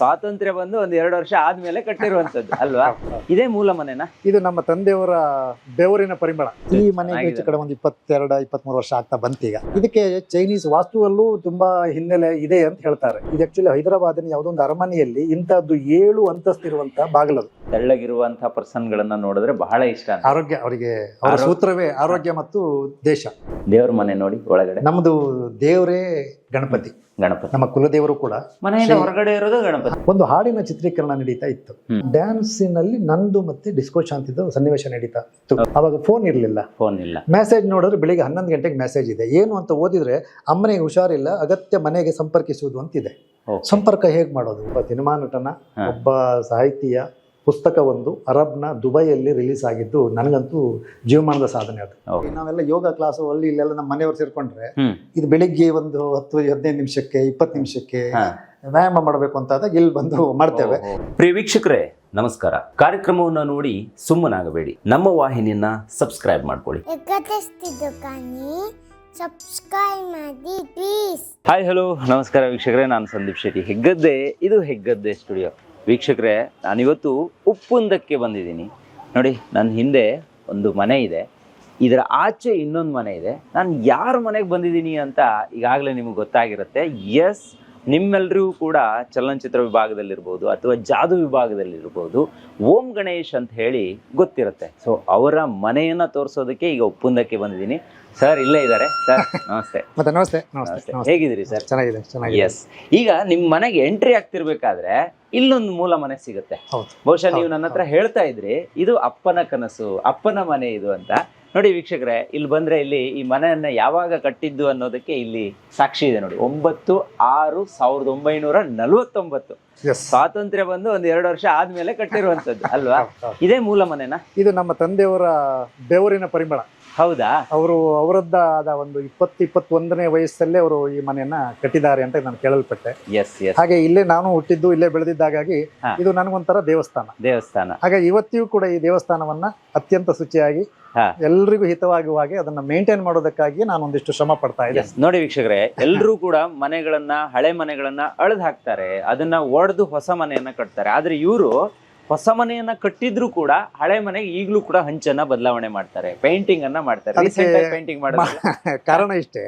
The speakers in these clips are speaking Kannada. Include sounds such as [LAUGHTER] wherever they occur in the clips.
ಸ್ವಾತಂತ್ರ್ಯ ಬಂದು ಒಂದ್ ಎರಡು ವರ್ಷ ಆದ್ಮೇಲೆ ಕಟ್ಟಿರುವಂತದ್ದು ಅಲ್ವಾ? ಇದೇ ಮೂಲ ಮನೆನಾ? ಇದು ನಮ್ಮ ತಂದೆಯವರ ಬೆವರಿನ ಪರಿಮಳ. ಈ ಮನೆಗೆ ಹೆಚ್ಚು ಕಡೆ ಒಂದು ಇಪ್ಪತ್ತೆರಡು ಇಪ್ಪತ್ಮೂರು ವರ್ಷ ಆಗ್ತಾ ಬಂತೀಗ ಇದಕ್ಕೆ ಚೈನೀಸ್ ವಾಸ್ತುವಲ್ಲೂ ತುಂಬಾ ಹಿನ್ನೆಲೆ ಇದೆ ಅಂತ ಹೇಳ್ತಾರೆ. ಇದು ಆಕ್ಚುಲಿ ಹೈದರಾಬಾದಿನ ಯಾವುದೋ ಒಂದು ಅರಮನೆಯಲ್ಲಿ ಇಂತಹದ್ದು ಏಳು ಅಂತಸ್ತಿರುವಂತಹ ಬಾಗಿಲದು. ತೆಳ್ಳಗಿರುವಂತಹ ಪರ್ಸನ್ ಗಳನ್ನ ನೋಡಿದ್ರೆ ಬಹಳ ಇಷ್ಟ ಆರೋಗ್ಯ ಅವರಿಗೆ ಅವರ ಸೂತ್ರವೇ ಆರೋಗ್ಯ ಮತ್ತು ದೇಶ. ದೇವ್ರ ಮನೆ ನೋಡಿ ಒಳಗಡೆ. ನಮ್ದು ದೇವರೇ ಗಣಪತಿ. ಗಣಪತಿ. ನಮ್ಮ ಕುಲದೇವರು ಕೂಡ ಮನೆಯಿಂದ ಹೊರಗಡೆ ಇರೋದು ಗಣಪತಿ. ಒಂದು ಹಾಡಿನ ಚಿತ್ರೀಕರಣ ನಡೀತಾ ಇತ್ತು. ಡ್ಯಾನ್ಸಿನಲ್ಲಿ ನಂದು ಮತ್ತೆ ಡಿಸ್ಕೋ ಶಾಂತಿದ್ದು ಸನ್ನಿವೇಶ ನಡೀತಾ ಇತ್ತು. ಅವಾಗ ಫೋನ್ ಇರಲಿಲ್ಲ. ಫೋನ್ ಇಲ್ಲ. ಮೆಸೇಜ್ ನೋಡಿದ್ರೆ ಬೆಳಿಗ್ಗೆ ಹನ್ನೊಂದು ಗಂಟೆಗೆ ಮೆಸೇಜ್ ಇದೆ. ಏನು ಅಂತ ಓದಿದ್ರೆ ಅಮ್ಮನಿಗೆ ಹುಷಾರಿಲ್ಲ ಅಗತ್ಯ ಮನೆಗೆ ಸಂಪರ್ಕಿಸುವುದು ಅಂತಿದೆ. ಸಂಪರ್ಕ ಹೇಗೆ ಮಾಡೋದು? ಒಬ್ಬ ಸಿನಿಮಾ ನಟನ ಒಬ್ಬ ಸಾಹಿತಿಯ ಪುಸ್ತಕ ಒಂದು ಅರಬ್ನ ದುಬೈಯಲ್ಲಿ ರಿಲೀಸ್ ಆಗಿದ್ದು ನನಗಂತೂ ಜೀವಮಾನದ ಸಾಧನೆ ಅದು. ನಾವೆಲ್ಲ ಯೋಗ ಕ್ಲಾಸ್ ಅಲ್ಲಿ ಇಲ್ಲೆಲ್ಲ ನಮ್ಮ ಮನೆಯವರು ಸೇರ್ಕೊಂಡ್ರೆ ಇದು ಬೆಳಿಗ್ಗೆ ಒಂದು ಹತ್ತು ಹದಿನೈದು ನಿಮಿಷಕ್ಕೆ ಇಪ್ಪತ್ತು ನಿಮಿಷಕ್ಕೆ ಹಾ. ವ್ಯಾಯಾಮ ಮಾಡಬೇಕು ಅಂತ ಆದಾಗ ಇಲ್ಲಿ ಬಂದು ಮಾಡ್ತೇವೆ. ಪ್ರಿಯ ವೀಕ್ಷಕರೇ ನಮಸ್ಕಾರ. ಕಾರ್ಯಕ್ರಮವನ್ನು ನೋಡಿ ಸುಮ್ಮನಾಗಬೇಡಿ. ನಮ್ಮ ವಾಹಿನಿಯನ್ನ ಸಬ್ಸ್ಕ್ರೈಬ್ ಮಾಡ್ಕೊಳ್ಳಿ. ಸಬ್ಸ್ಕ್ರೈಬ್ ಮಾಡಿ ಪ್ಲೀಸ್ ಹಾಯ್ ಹಲೋ ನಮಸ್ಕಾರ ವೀಕ್ಷಕರೇ ನಾನು ಸಂದೀಪ್ ಶೆಟ್ಟಿ. ಹೆಗ್ಗದ್ದೆ ಇದು ಹೆಗ್ಗದ್ದೆ ಸ್ಟುಡಿಯೋ ವೀಕ್ಷಕರೇ, ನಾನಿವತ್ತು ಉಪ್ಪುಂದಕ್ಕೆ ಬಂದಿದ್ದೀನಿ. ನೋಡಿ ನನ್ನ ಹಿಂದೆ ಒಂದು ಮನೆ ಇದೆ. ಇದರ ಆಚೆ ಇನ್ನೊಂದು ಮನೆ ಇದೆ. ನಾನು ಯಾರ ಮನೆಗೆ ಬಂದಿದ್ದೀನಿ ಅಂತ ಈಗಾಗಲೇ ನಿಮಗೆ ಗೊತ್ತಾಗಿರುತ್ತೆ. ಎಸ್ ನಿಮ್ಮೆಲ್ಲರಿಗೂ ಕೂಡ ಚಲನಚಿತ್ರ ವಿಭಾಗದಲ್ಲಿರ್ಬೋದು ಅಥವಾ ಜಾದು ವಿಭಾಗದಲ್ಲಿರ್ಬೋದು ಓಂ ಗಣೇಶ್ ಅಂತ ಹೇಳಿ ಗೊತ್ತಿರುತ್ತೆ. ಸೊ ಅವರ ಮನೆಯನ್ನು ತೋರಿಸೋದಕ್ಕೆ ಈಗ ಉಪ್ಪುಂದಕ್ಕೆ ಬಂದಿದ್ದೀನಿ. ಸರ್ ಇಲ್ಲೇ ಇದ್ದಾರೆ. ಸರ್ [LAUGHS] ನಮಸ್ತೆ. ಮತ್ತೆ ನಮಸ್ತೆ ನಮಸ್ತೆ ಹೇಗಿದ್ದೀರಿ ಸರ್ ಚೆನ್ನಾಗಿದೆ ಚೆನ್ನಾಗಿದೆ. ಎಸ್ ಈಗ ನಿಮ್ ಮನೆಗೆ ಎಂಟ್ರಿ ಆಗ್ತಿರ್ಬೇಕಾದ್ರೆ ಇಲ್ಲೊಂದು ಮೂಲ ಮನೆ ಸಿಗುತ್ತೆ. ಹೌದು. ಬಹುಶಃ ನೀವು ನನ್ನ ಹತ್ರ ಹೇಳ್ತಾ ಇದ್ರಿ ಇದು ಅಪ್ಪನ ಕನಸು ಅಪ್ಪನ ಮನೆ ಇದು ಅಂತ. ನೋಡಿ ವೀಕ್ಷಕರೇ ಇಲ್ಲಿ ಬಂದ್ರೆ ಇಲ್ಲಿ ಈ ಮನೆಯನ್ನ ಯಾವಾಗ ಕಟ್ಟಿದ್ದು ಅನ್ನೋದಕ್ಕೆ ಇಲ್ಲಿ ಸಾಕ್ಷಿ ಇದೆ ನೋಡಿ. ಒಂಬತ್ತು ಆರು ಸಾವಿರದ ಒಂಬೈನೂರ ನಲವತ್ತೊಂಬತ್ತು. ಸ್ವಾತಂತ್ರ್ಯ ಬಂದು ಒಂದ್ ಎರಡು ವರ್ಷ ಆದ್ಮೇಲೆ ಕಟ್ಟಿರುವಂತದ್ದು ಅಲ್ವಾ? [LAUGHS] ಇದೇ ಮೂಲ ಮನೆನಾ? ಇದು ನಮ್ಮ ತಂದೆಯವರ ಬೆವರಿನ ಪರಿಮಳ. ಹೌದಾ? ಅವರು ಅವರದ್ದಾದ ಒಂದು ಇಪ್ಪತ್ತು ಇಪ್ಪತ್ತೊಂದನೇ ವಯಸ್ಸಲ್ಲೇ ಅವರು ಈ ಮನೆಯನ್ನ ಕಟ್ಟಿದ್ದಾರೆ ಅಂತ ನಾನು ಕೇಳಲ್ಪಟ್ಟೆ. ಎಸ್ ಎಸ್ ಹಾಗೆ ಇಲ್ಲೇ ನಾನು ಹುಟ್ಟಿದ್ದು ಇಲ್ಲೇ ಬೆಳೆದಿದ್ದಾಗಾಗಿ ಹಾ. ಇದು ನನಗೊಂಥರ ದೇವಸ್ಥಾನ. ದೇವಸ್ಥಾನ. ಹಾಗೆ ಇವತ್ತಿಗೂ ಕೂಡ ಈ ದೇವಸ್ಥಾನವನ್ನ ಅತ್ಯಂತ ಶುಚಿಯಾಗಿ ಹಾ. ಎಲ್ರಿಗೂ ಹಿತವಾಗುವ ಹಾಗೆ ಅದನ್ನ ಮೇಂಟೈನ್ ಮಾಡೋದಕ್ಕಾಗಿ ನಾನು ಒಂದಿಷ್ಟು ಶ್ರಮ ಪಡ್ತಾ ಇದ್ದೆ Yes. ನೋಡಿ ವೀಕ್ಷಕರೇ ಎಲ್ಲರೂ ಕೂಡ ಮನೆಗಳನ್ನ ಹಳೆ ಮನೆಗಳನ್ನ ಅಳದ್ ಹಾಕ್ತಾರೆ. ಅದನ್ನ ಒಡೆದು ಹೊಸ ಮನೆಯನ್ನ ಕಟ್ತಾರೆ. ಆದ್ರೆ ಇವರು ಹೊಸ ಮನೆಯನ್ನ ಕಟ್ಟಿದ್ರು ಕೂಡ ಹಳೆ ಮನೆಗೆ ಈಗಲೂ ಕೂಡ ಹಂಚನ್ನ ಬದಲಾವಣೆ ಮಾಡ್ತಾರೆ ಪೇಂಟಿಂಗ್ ಅನ್ನ ಮಾಡ್ತಾರೆ ಪೇಂಟಿಂಗ್ ಮಾಡೋದು [LAUGHS] ಕಾರಣ ಇಷ್ಟೇ.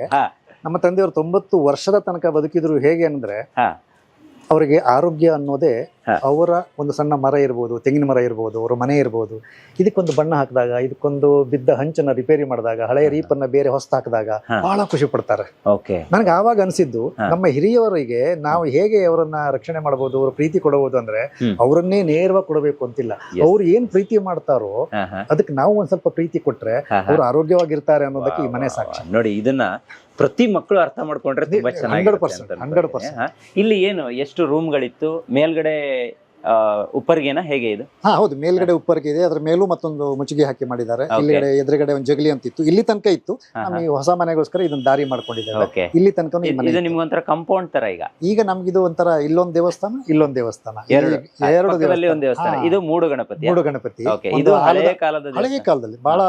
ನಮ್ಮ ತಂದೆಯವರು ತೊಂಬತ್ತು ವರ್ಷದ ತನಕ ಬದುಕಿದ್ರು ಹೇಗೆ ಅಂದ್ರೆ. ಅವರಿಗೆ ಆರೋಗ್ಯ ಅನ್ನೋದೇ. ಅವರ ಒಂದು ಸಣ್ಣ ಮರ ಇರ್ಬೋದು ತೆಂಗಿನ ಮರ ಇರ್ಬೋದು ಅವರ ಮನೆ ಇರ್ಬೋದು. ಇದಕ್ಕೊಂದು ಬಣ್ಣ ಹಾಕಿದಾಗ ಇದಕ್ಕೊಂದು ಬಿದ್ದ ಹಂಚನ್ನ ರಿಪೇರಿ ಮಾಡಿದಾಗ ಹಳೆಯ ರೀಪನ್ನ ಬೇರೆ ಹೊಸ ಹಾಕಿದಾಗ. ಬಹಳ ಖುಷಿ ಪಡ್ತಾರೆ. ನನಗೆ ಆವಾಗ ಅನಿಸಿದ್ದು ನಮ್ಮ ಹಿರಿಯವರಿಗೆ ನಾವು ಹೇಗೆ ಅವರನ್ನ ರಕ್ಷಣೆ ಮಾಡಬಹುದು ಅವ್ರ ಪ್ರೀತಿ ಕೊಡಬಹುದು ಅಂದ್ರೆ. ಅವರನ್ನೇ ನೇರವಾಗಿ ಕೊಡಬೇಕು ಅಂತಿಲ್ಲ. ಅವ್ರು ಏನ್ ಪ್ರೀತಿ ಮಾಡ್ತಾರೋ ಅದಕ್ಕೆ ನಾವು ಒಂದ್ ಸ್ವಲ್ಪ ಪ್ರೀತಿ ಕೊಟ್ರೆ ಅವ್ರು ಆರೋಗ್ಯವಾಗಿರ್ತಾರೆ ಅನ್ನೋದಕ್ಕೆ ಈ ಮನೆ ಸಾಕ್ಷಿ. ನೋಡಿ ಇದನ್ನ ಪ್ರತಿ ಮಕ್ಕಳು ಅರ್ಥ ಮಾಡ್ಕೊಂಡ್ರೆ ತುಂಬಾ ಚೆನ್ನಾಗಿ ಇಲ್ಲಿ ಏನು ಎಷ್ಟು ರೂಮ್ಗಳಿತ್ತು ಮೇಲ್ಗಡೆ ಉಪ್ಪರಿಗೆನ? ಹೇಗೆ ಇದು? ಹಾ ಹೌದು. ಮೇಲ್ಗಡೆ ಉಪ್ಪರ್ಗೆ ಇದೆ. ಅದ್ರ ಮೇಲೂ ಮತ್ತೊಂದು ಮುಚ್ಚಿಗೆ ಹಾಕಿ ಮಾಡಿದ್ದಾರೆ. ಇಲ್ಲಿಗಡೆ ಎದುರುಗಡೆ ಒಂದು ಜಗಲಿ ಅಂತ ಇತ್ತು. ಇಲ್ಲಿ ತನಕ ಇತ್ತು. ನಮಗೆ ಹೊಸ ಮನೆಗೋಸ್ಕರ ಇದನ್ನ ದಾರಿ ಮಾಡ್ಕೊಂಡಿದ್ದಾರೆ ಇಲ್ಲಿ ತನಕ ಈ ಇದು ನಿಮ್ಗೆ ನಿಮ್ಗೊಂಥರ ಕಂಪೌಂಡ್ ತರ ಈಗ? ಈಗ ನಮ್ಗಿದು ಒಂಥರ ಇಲ್ಲೊಂದು ದೇವಸ್ಥಾನ ಇಲ್ಲೊಂದು ದೇವಸ್ಥಾನ. ಎರಡು. ಒಂದು ದೇವಸ್ಥಾನ. ಇದು ಮೂಡು ಗಣಪತಿ ಮೂಡು ಗಣಪತಿ. ಇದು ಹಳೆಯ ಕಾಲದ ಹಳೆಯ ಕಾಲದಲ್ಲಿ. ಬಹಳ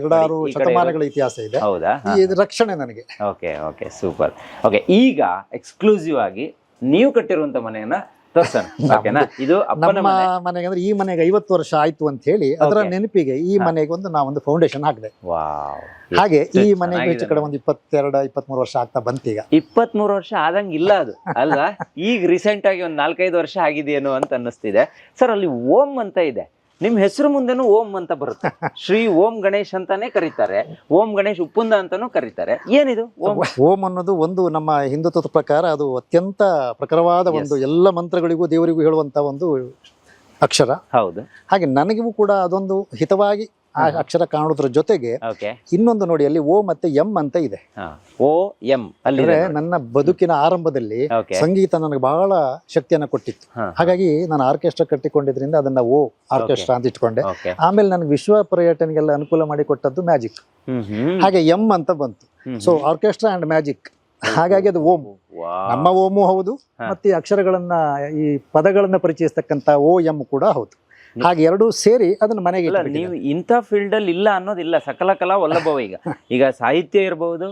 ಎರಡಾರು ಶತಮಾನಗಳ ಇತಿಹಾಸ ಇದೆ. ಹೌದಾ? ಇದು ರಕ್ಷಣೆ ನನಗೆ. ಓಕೆ ಓಕೆ ಸೂಪರ್ ಓಕೆ ಈಗ ಎಕ್ಸ್ಕ್ಲೂಸಿವ್ ಆಗಿ ನೀವು ಕಟ್ಟಿರುವಂತ ಮನೆಯನ್ನ [LAUGHS] ಓಕೆನಾ? ಇದು ಅಪ್ಪನ ನಮ್ಮ ಮನೆ. ಮನೆಗೆ ಅಂದ್ರೆ ಈ ಮನೆಗೆ ಐವತ್ತು ವರ್ಷ ಆಯ್ತು ಅಂತ ಹೇಳಿ ಅದರ Okay. ನೆನಪಿಗೆ ಈ. ಮನೆಗೆ ಒಂದು ನಾವೊಂದು ಫೌಂಡೇಶನ್ ಹಾಕಿದೆ. ವಾವ್. ಹಾಗೆ ಈ ಎಷ್ಟು ಮನೆಗೆ ಹೆಚ್ಚು ಕಡೆ ಒಂದು ಇಪ್ಪತ್ತೆರಡು ಇಪ್ಪತ್ಮೂರು ವರ್ಷ ಆಗ್ತಾ ಬಂತೀಗ. ಇಪ್ಪತ್ತ್ ಮೂರು ವರ್ಷ ಆದಂಗಿಲ್ಲ ಅದು ಅಲ್ವಾ? [LAUGHS] ಈಗ ರೀಸೆಂಟ್ ಆಗಿ ಒಂದ್ ನಾಲ್ಕೈದು ವರ್ಷ ಆಗಿದೆಯೇನೋ ಅಂತ ಅನ್ನಿಸ್ತಿದೆ. ಸರ್ ಅಲ್ಲಿ ಓಂ ಅಂತ ಇದೆ. ನಿಮ್ ಹೆಸರು ಮುಂದೆನೂ ಓಂ ಅಂತ ಬರುತ್ತೆ. [LAUGHS] ಶ್ರೀ ಓಂ ಗಣೇಶ್ ಅಂತಾನೆ ಕರೀತಾರೆ. ಓಂ ಗಣೇಶ್ ಉಪ್ಪುಂದ ಅಂತಾನೂ ಕರೀತಾರೆ. ಏನಿದು ಓಂ? ಓಂ ಅನ್ನೋದು ಒಂದು ನಮ್ಮ ಹಿಂದುತ್ವದ ಪ್ರಕಾರ ಅದು ಅತ್ಯಂತ ಪ್ರಖರವಾದ ಒಂದು ಎಲ್ಲ ಮಂತ್ರಗಳಿಗೂ ದೇವರಿಗೂ ಹೇಳುವಂತ ಒಂದು ಅಕ್ಷರ. ಹೌದು. ಹಾಗೆ ನನಗೂ ಕೂಡ ಅದೊಂದು ಹಿತವಾಗಿ ಆ ಅಕ್ಷರ ಕಾಣೋದ್ರ ಜೊತೆಗೆ ಇನ್ನೊಂದು ನೋಡಿ ಅಲ್ಲಿ ಓ ಮತ್ತೆ ಎಂ ಅಂತ ಇದೆ. ಓ ಎಂ ಅಂದ್ರೆ ನನ್ನ ಬದುಕಿನ ಆರಂಭದಲ್ಲಿ ಸಂಗೀತ ನನಗೆ ಬಹಳ ಶಕ್ತಿಯನ್ನ ಕೊಟ್ಟಿತ್ತು. ಹಾಗಾಗಿ ನಾನು ಆರ್ಕೆಸ್ಟ್ರಾ ಕಟ್ಟಿಕೊಂಡಿದ್ರಿಂದ ಅದನ್ನ ಓ ಆರ್ಕೆಸ್ಟ್ರಾ ಅಂತ ಇಟ್ಕೊಂಡೆ. ಆಮೇಲೆ ನನಗೆ ವಿಶ್ವ ಪರ್ಯಟನೆಗೆಲ್ಲ ಅನುಕೂಲ ಮಾಡಿ ಕೊಟ್ಟದ್ದು ಮ್ಯಾಜಿಕ್. ಹಾಗೆ ಎಂ ಅಂತ ಬಂತು. ಸೊ ಆರ್ಕೆಸ್ಟ್ರಾ ಅಂಡ್ ಮ್ಯಾಜಿಕ್ ಹಾಗಾಗಿ ಅದು ಓಮು ನಮ್ಮ ಓಮು ಹೌದು ಮತ್ತೆ ಅಕ್ಷರಗಳನ್ನ ಈ ಪದಗಳನ್ನ ಪರಿಚಯಿಸ್ತಕ್ಕಂತ ಓ ಎಂ ಕೂಡ ಹೌದು. ಹಾಗೆ ಎರಡೂ ಸೇರಿ ಅದನ್ನ ಮನೆಗೆ. ನೀವು ಇಂಥ ಫೀಲ್ಡ್ ಅಲ್ಲಿ ಇಲ್ಲ ಅನ್ನೋದಿಲ್ಲ ಸಕಲ ಕಲಾ ಒಲ್ಲಭವ ಈಗ. ಈಗ ಸಾಹಿತ್ಯ ಇರಬಹುದು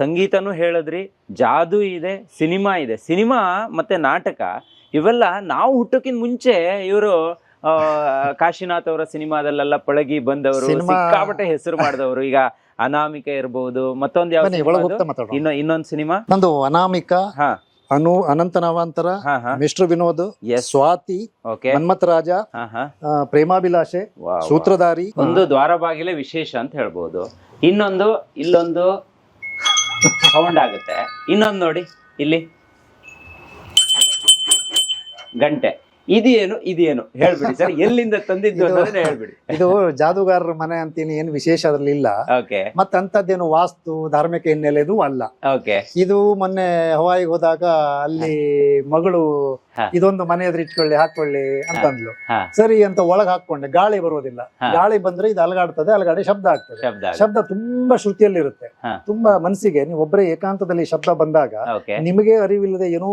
ಸಂಗೀತನೂ ಹೇಳಿದ್ರಿ ಜಾದು ಇದೆ ಸಿನಿಮಾ ಇದೆ. ಸಿನಿಮಾ ಮತ್ತೆ ನಾಟಕ ಇವೆಲ್ಲ ನಾವು ಹುಟ್ಟೋಕ್ಕಿಂತ ಮುಂಚೆ ಇವರು ಕಾಶಿನಾಥ್ ಅವರ ಸಿನಿಮಾದಲ್ಲೆಲ್ಲ ಪಳಗಿ ಬಂದವರು ಸಿಕ್ಕಾಪಟ್ಟೆ ಹೆಸರು ಮಾಡಿದವರು. ಈಗ ಅನಾಮಿಕ ಇರಬಹುದು ಮತ್ತೊಂದು ಯಾವ ಇನ್ನೊಂದು ಸಿನಿಮಾ? ನಂದು ಅನಾಮಿಕ ಹಾ. ಅನು ಅನಂತ ನವಾಂತರ ಹಾ ಹಾ. ಮಿಸ್ಟರ್ ವಿನೋದ್ ಸ್ವಾತಿ ಓಕೆ ಮನ್ಮಥ ರಾಜ ಹಾ ಹಾ. ಆ, ಪ್ರೇಮಾಭಿಲಾಷೆ. ಸೂತ್ರಧಾರಿ. ಒಂದು ದ್ವಾರ ಬಾಗಿಲೇ ವಿಶೇಷ ಅಂತ ಹೇಳ್ಬೋದು. ಇನ್ನೊಂದು ಇಲ್ಲೊಂದು ಸೌಂಡ್ ಆಗುತ್ತೆ. ಇನ್ನೊಂದು ನೋಡಿ ಇಲ್ಲಿ. ಗಂಟೆ. ಇದೇನು ಇದೇನು? ಹೇಳ್ಬಿಡಿ ಸರ್. [LAUGHS] ಎಲ್ಲಿಂದ ತಂದಿದ್ದು ಅನ್ನೋದನ್ನ ಹೇಳ್ಬಿಡಿ. [LAUGHS] ಇದು ಜಾದೂಗಾರರ ಮನೆ ಅಂತೀನಿ ಏನು ವಿಶೇಷ ಅದ್ರಲ್ಲಿ ಇಲ್ಲ ಓಕೆ. ಮತ್ತೆ ಅಂತದ್ದೇನು ವಾಸ್ತು ಧಾರ್ಮಿಕ ಹಿನ್ನೆಲೆದು ಅಲ್ಲ. ಓಕೆ. ಇದು ಮೊನ್ನೆ ಹವಾಯಿಗೆ ಹೋದಾಗ ಅಲ್ಲಿ ಮಗಳು. ಇದೊಂದು ಮನೆ ಎದುರು ಇಟ್ಕೊಳ್ಳಿ ಹಾಕೊಳ್ಳಿ ಅಂತಂದ್ಲು ಸರಿ ಅಂತ ಒಳಗ್ ಹಾಕೊಂಡೆ ಗಾಳಿ ಬರೋದಿಲ್ಲ. ಗಾಳಿ ಬಂದ್ರೆ ಇದು ಅಲಗಾಡ್ತದೆ ಅಲಗಾಡಿ ಶಬ್ದ ಆಗ್ತದೆ. ಶಬ್ದ ತುಂಬಾ ಶ್ರುತಿಯಲ್ಲಿರುತ್ತೆ. ತುಂಬಾ ಮನಸ್ಸಿಗೆ ನೀವು ಒಬ್ಬರೇ ಏಕಾಂತದಲ್ಲಿ ಶಬ್ದ ಬಂದಾಗ ನಿಮಗೆ ಅರಿವಿಲ್ಲದೆ ಏನೋ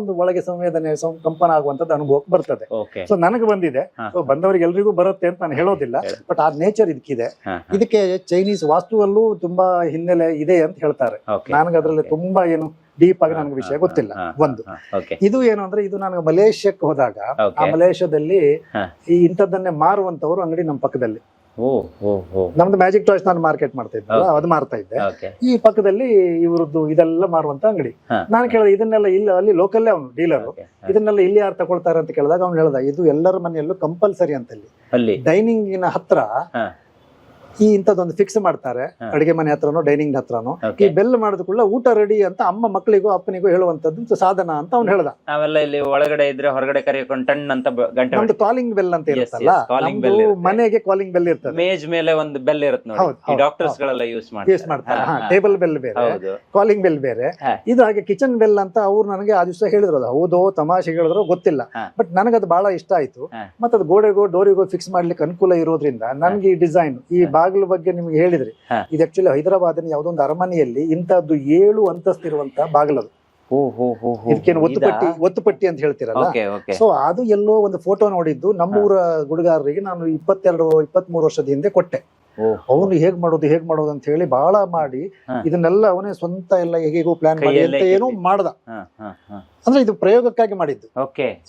ಒಂದು ಒಳಗೆ ಸಂವೇದನೆ ಕಂಪನ ಆಗುವಂತದ್ದು ಅನುಭವಕ್ಕೆ ಬರ್ತದೆ. ಸೊ ನನಗೆ ಬಂದಿದೆ. ಸೊ ಬಂದವರಿಗೆ ಎಲ್ರಿಗೂ ಬರುತ್ತೆ ಅಂತ ನಾನು ಹೇಳೋದಿಲ್ಲ. ಬಟ್ ಆ ನೇಚರ್ ಇದಕ್ಕಿದೆ. ಇದಕ್ಕೆ ಚೈನೀಸ್ ವಾಸ್ತುವಲ್ಲೂ ತುಂಬಾ ಹಿನ್ನೆಲೆ ಇದೆ ಅಂತ ಹೇಳ್ತಾರೆ. ನನಗೆ ಅದರಲ್ಲಿ ತುಂಬಾ ಏನು ಡೀಪ್ ಆಗಿ ನನಗೆ ವಿಷಯ ಗೊತ್ತಿಲ್ಲ ಒಂದು. ಇದು ಏನು ಅಂದ್ರೆ ಇದು ನನಗೆ ಮಲೇಷ್ಯಾಕ್ಕೆ ಹೋದಾಗ ಆ ಮಲೇಷ್ಯಾದಲ್ಲಿ. ಈ ಇಂಥದ್ದನ್ನೇ ಮಾರುವಂತವ್ರು ಅಂಗಡಿ ನಮ್ಮ ಪಕ್ಕದಲ್ಲಿ. ನಮ್ದು ಮ್ಯಾಜಿಕ್ ಟಾಯ್ಸ್ ನಾನು ಮಾರ್ಕೆಟ್ ಮಾಡ್ತಾ ಇದ್ದೆ ಅದು ಮಾರ್ತಾ ಇದ್ದೆ. ಈ ಪಕ್ಕದಲ್ಲಿ ಇವರದ್ದು ಇದೆಲ್ಲ ಮಾರುವಂತ ಅಂಗಡಿ. ನಾನು ಕೇಳಿದೆ ಇದನ್ನೆಲ್ಲ ಇಲ್ಲ ಅಲ್ಲಿ ಲೋಕಲ್ಲೇ ಅವನು ಡೀಲರ್ ಇದನ್ನೆಲ್ಲ ಇಲ್ಲಿ ಯಾರು ತಗೊಳ್ತಾರೆ ಅಂತ ಕೇಳಿದಾಗ ಅವ್ನು ಹೇಳ್ದ ಇದು ಎಲ್ಲರ ಮನೆಯಲ್ಲೂ ಕಂಪಲ್ಸರಿ ಅಂತ ಅಲ್ಲಿ. ಡೈನಿಂಗಿನ ಹತ್ರ. ಈ ಇಂಥದ್ದೊಂದು ಫಿಕ್ಸ್ ಮಾಡ್ತಾರೆ. ಅಡಿಗೆ ಮನೆ ಹತ್ರನೋ ಡೈನಿಂಗ್ ಹತ್ರನೋ. ಈ ಬೆಲ್ ಮಾಡಿದ ಕೂಡಲೇ ಊಟ ರೆಡಿ ಅಂತ ಅಮ್ಮ ಮಕ್ಕಳಿಗೂ ಅಪ್ಪನಿಗೂ ಹೇಳುವಂತದ್ದು ಸಾಧನ ಅಂತ ಅವ್ನು ಹೇಳ್ದ. ನಾವೆಲ್ಲ ಇಲ್ಲಿ ಒಳಗಡೆ ಇದ್ರೆ ಹೊರಗಡೆ ಕರೆಯಕೊಂಡು ಟನ್ ಅಂತ ಗಂಟೆ ನಮ್ದು ಕಾಲಿಂಗ್ ಬೆಲ್ ಅಂತ ಇರುತ್ತಲ್ಲ ಕಾಲಿಂಗ್ ಇರುತ್ತೆ. ಮನೆಗೆ ಕಾಲಿಂಗ್ ಬೆಲ್ ಇರ್ತದೆ. ಮೇಜ್ ಮೇಲೆ ಒಂದು ಬೆಲ್ ಇರುತ್ತೆ ನೋಡಿ. ಈ ಡಾಕ್ಟರ್ಸ್ ಗಳೆಲ್ಲ ಯೂಸ್ ಯೂಸ್ ಮಾಡ್ತಾರೆ. ಹಾ, ಹಾ. ಟೇಬಲ್ ಬೆಲ್ ಬೇರೆ ಕಾಲಿಂಗ್ ಬೆಲ್ ಬೇರೆ. ಇದು ಹಾಗೆ ಕಿಚನ್ ಬೆಲ್ ಅಂತ ಅವ್ರು ನನಗೆ ಆ ದಿವಸ ಹೇಳಿದ್ರು ಅದು ಹೌದೋ ತಮಾಷೆ ಹೇಳಿದ್ರು ಗೊತ್ತಿಲ್ಲ. ಬಟ್ ನನಗದು ಬಹಳ ಇಷ್ಟ ಆಯ್ತು. ಮತ್ತೆ ಅದು ಗೋಡೆಗೋ ಡೋರಿಗೋ ಫಿಕ್ಸ್ ಮಾಡ್ಲಿಕ್ಕೆ ಅನುಕೂಲ ಇರೋದ್ರಿಂದ ನನ್ಗೆ ಈ ಡಿಸೈನ್ ಈ ಬಾಗಿಲು ಬಗ್ಗೆ ನಿಮ್ಗೆ ಹೇಳಿದ್ರಿ ಇದು ಆಕ್ಚುಲಿ ಹೈದರಾಬಾದಿನ ಯಾವ್ದೊಂದು ಅರಮನೆಯಲ್ಲಿ ಇಂತಹದ್ದು ಏಳು ಅಂತಸ್ತಿರುವಂತ ಬಾಗಿಲದು ಇದಕ್ಕೇನು ಒತ್ತುಪಟ್ಟಿ ಒತ್ತುಪಟ್ಟಿ ಅಂತ ಹೇಳ್ತೀರಲ್ಲ? ಸೊ ಅದು ಎಲ್ಲೋ ಒಂದು ಫೋಟೋ ನೋಡಿದ್ದು ನಮ್ಮೂರ ಗುಡುಗಾರರಿಗೆ ನಾನು ಇಪ್ಪತ್ತೆರಡು ಇಪ್ಪತ್ಮೂರು ವರ್ಷದ ಹಿಂದೆ ಕೊಟ್ಟೆ. ಅವನು ಹೇಗ್ ಮಾಡೋದು ಹೇಗ್ ಮಾಡೋದು ಅಂತ ಹೇಳಿ ಬಹಳ ಮಾಡಿ. ಇದನ್ನೆಲ್ಲ ಅವನೇ ಸ್ವಂತ ಎಲ್ಲ ಹೇಗೇಗೋ ಪ್ಲಾನ್ ಮಾಡಿ ಅಂತ ಏನು. ಮಾಡ್ದ. ಅಂದ್ರೆ ಇದು ಪ್ರಯೋಗಕ್ಕಾಗಿ ಮಾಡಿದ್ದು.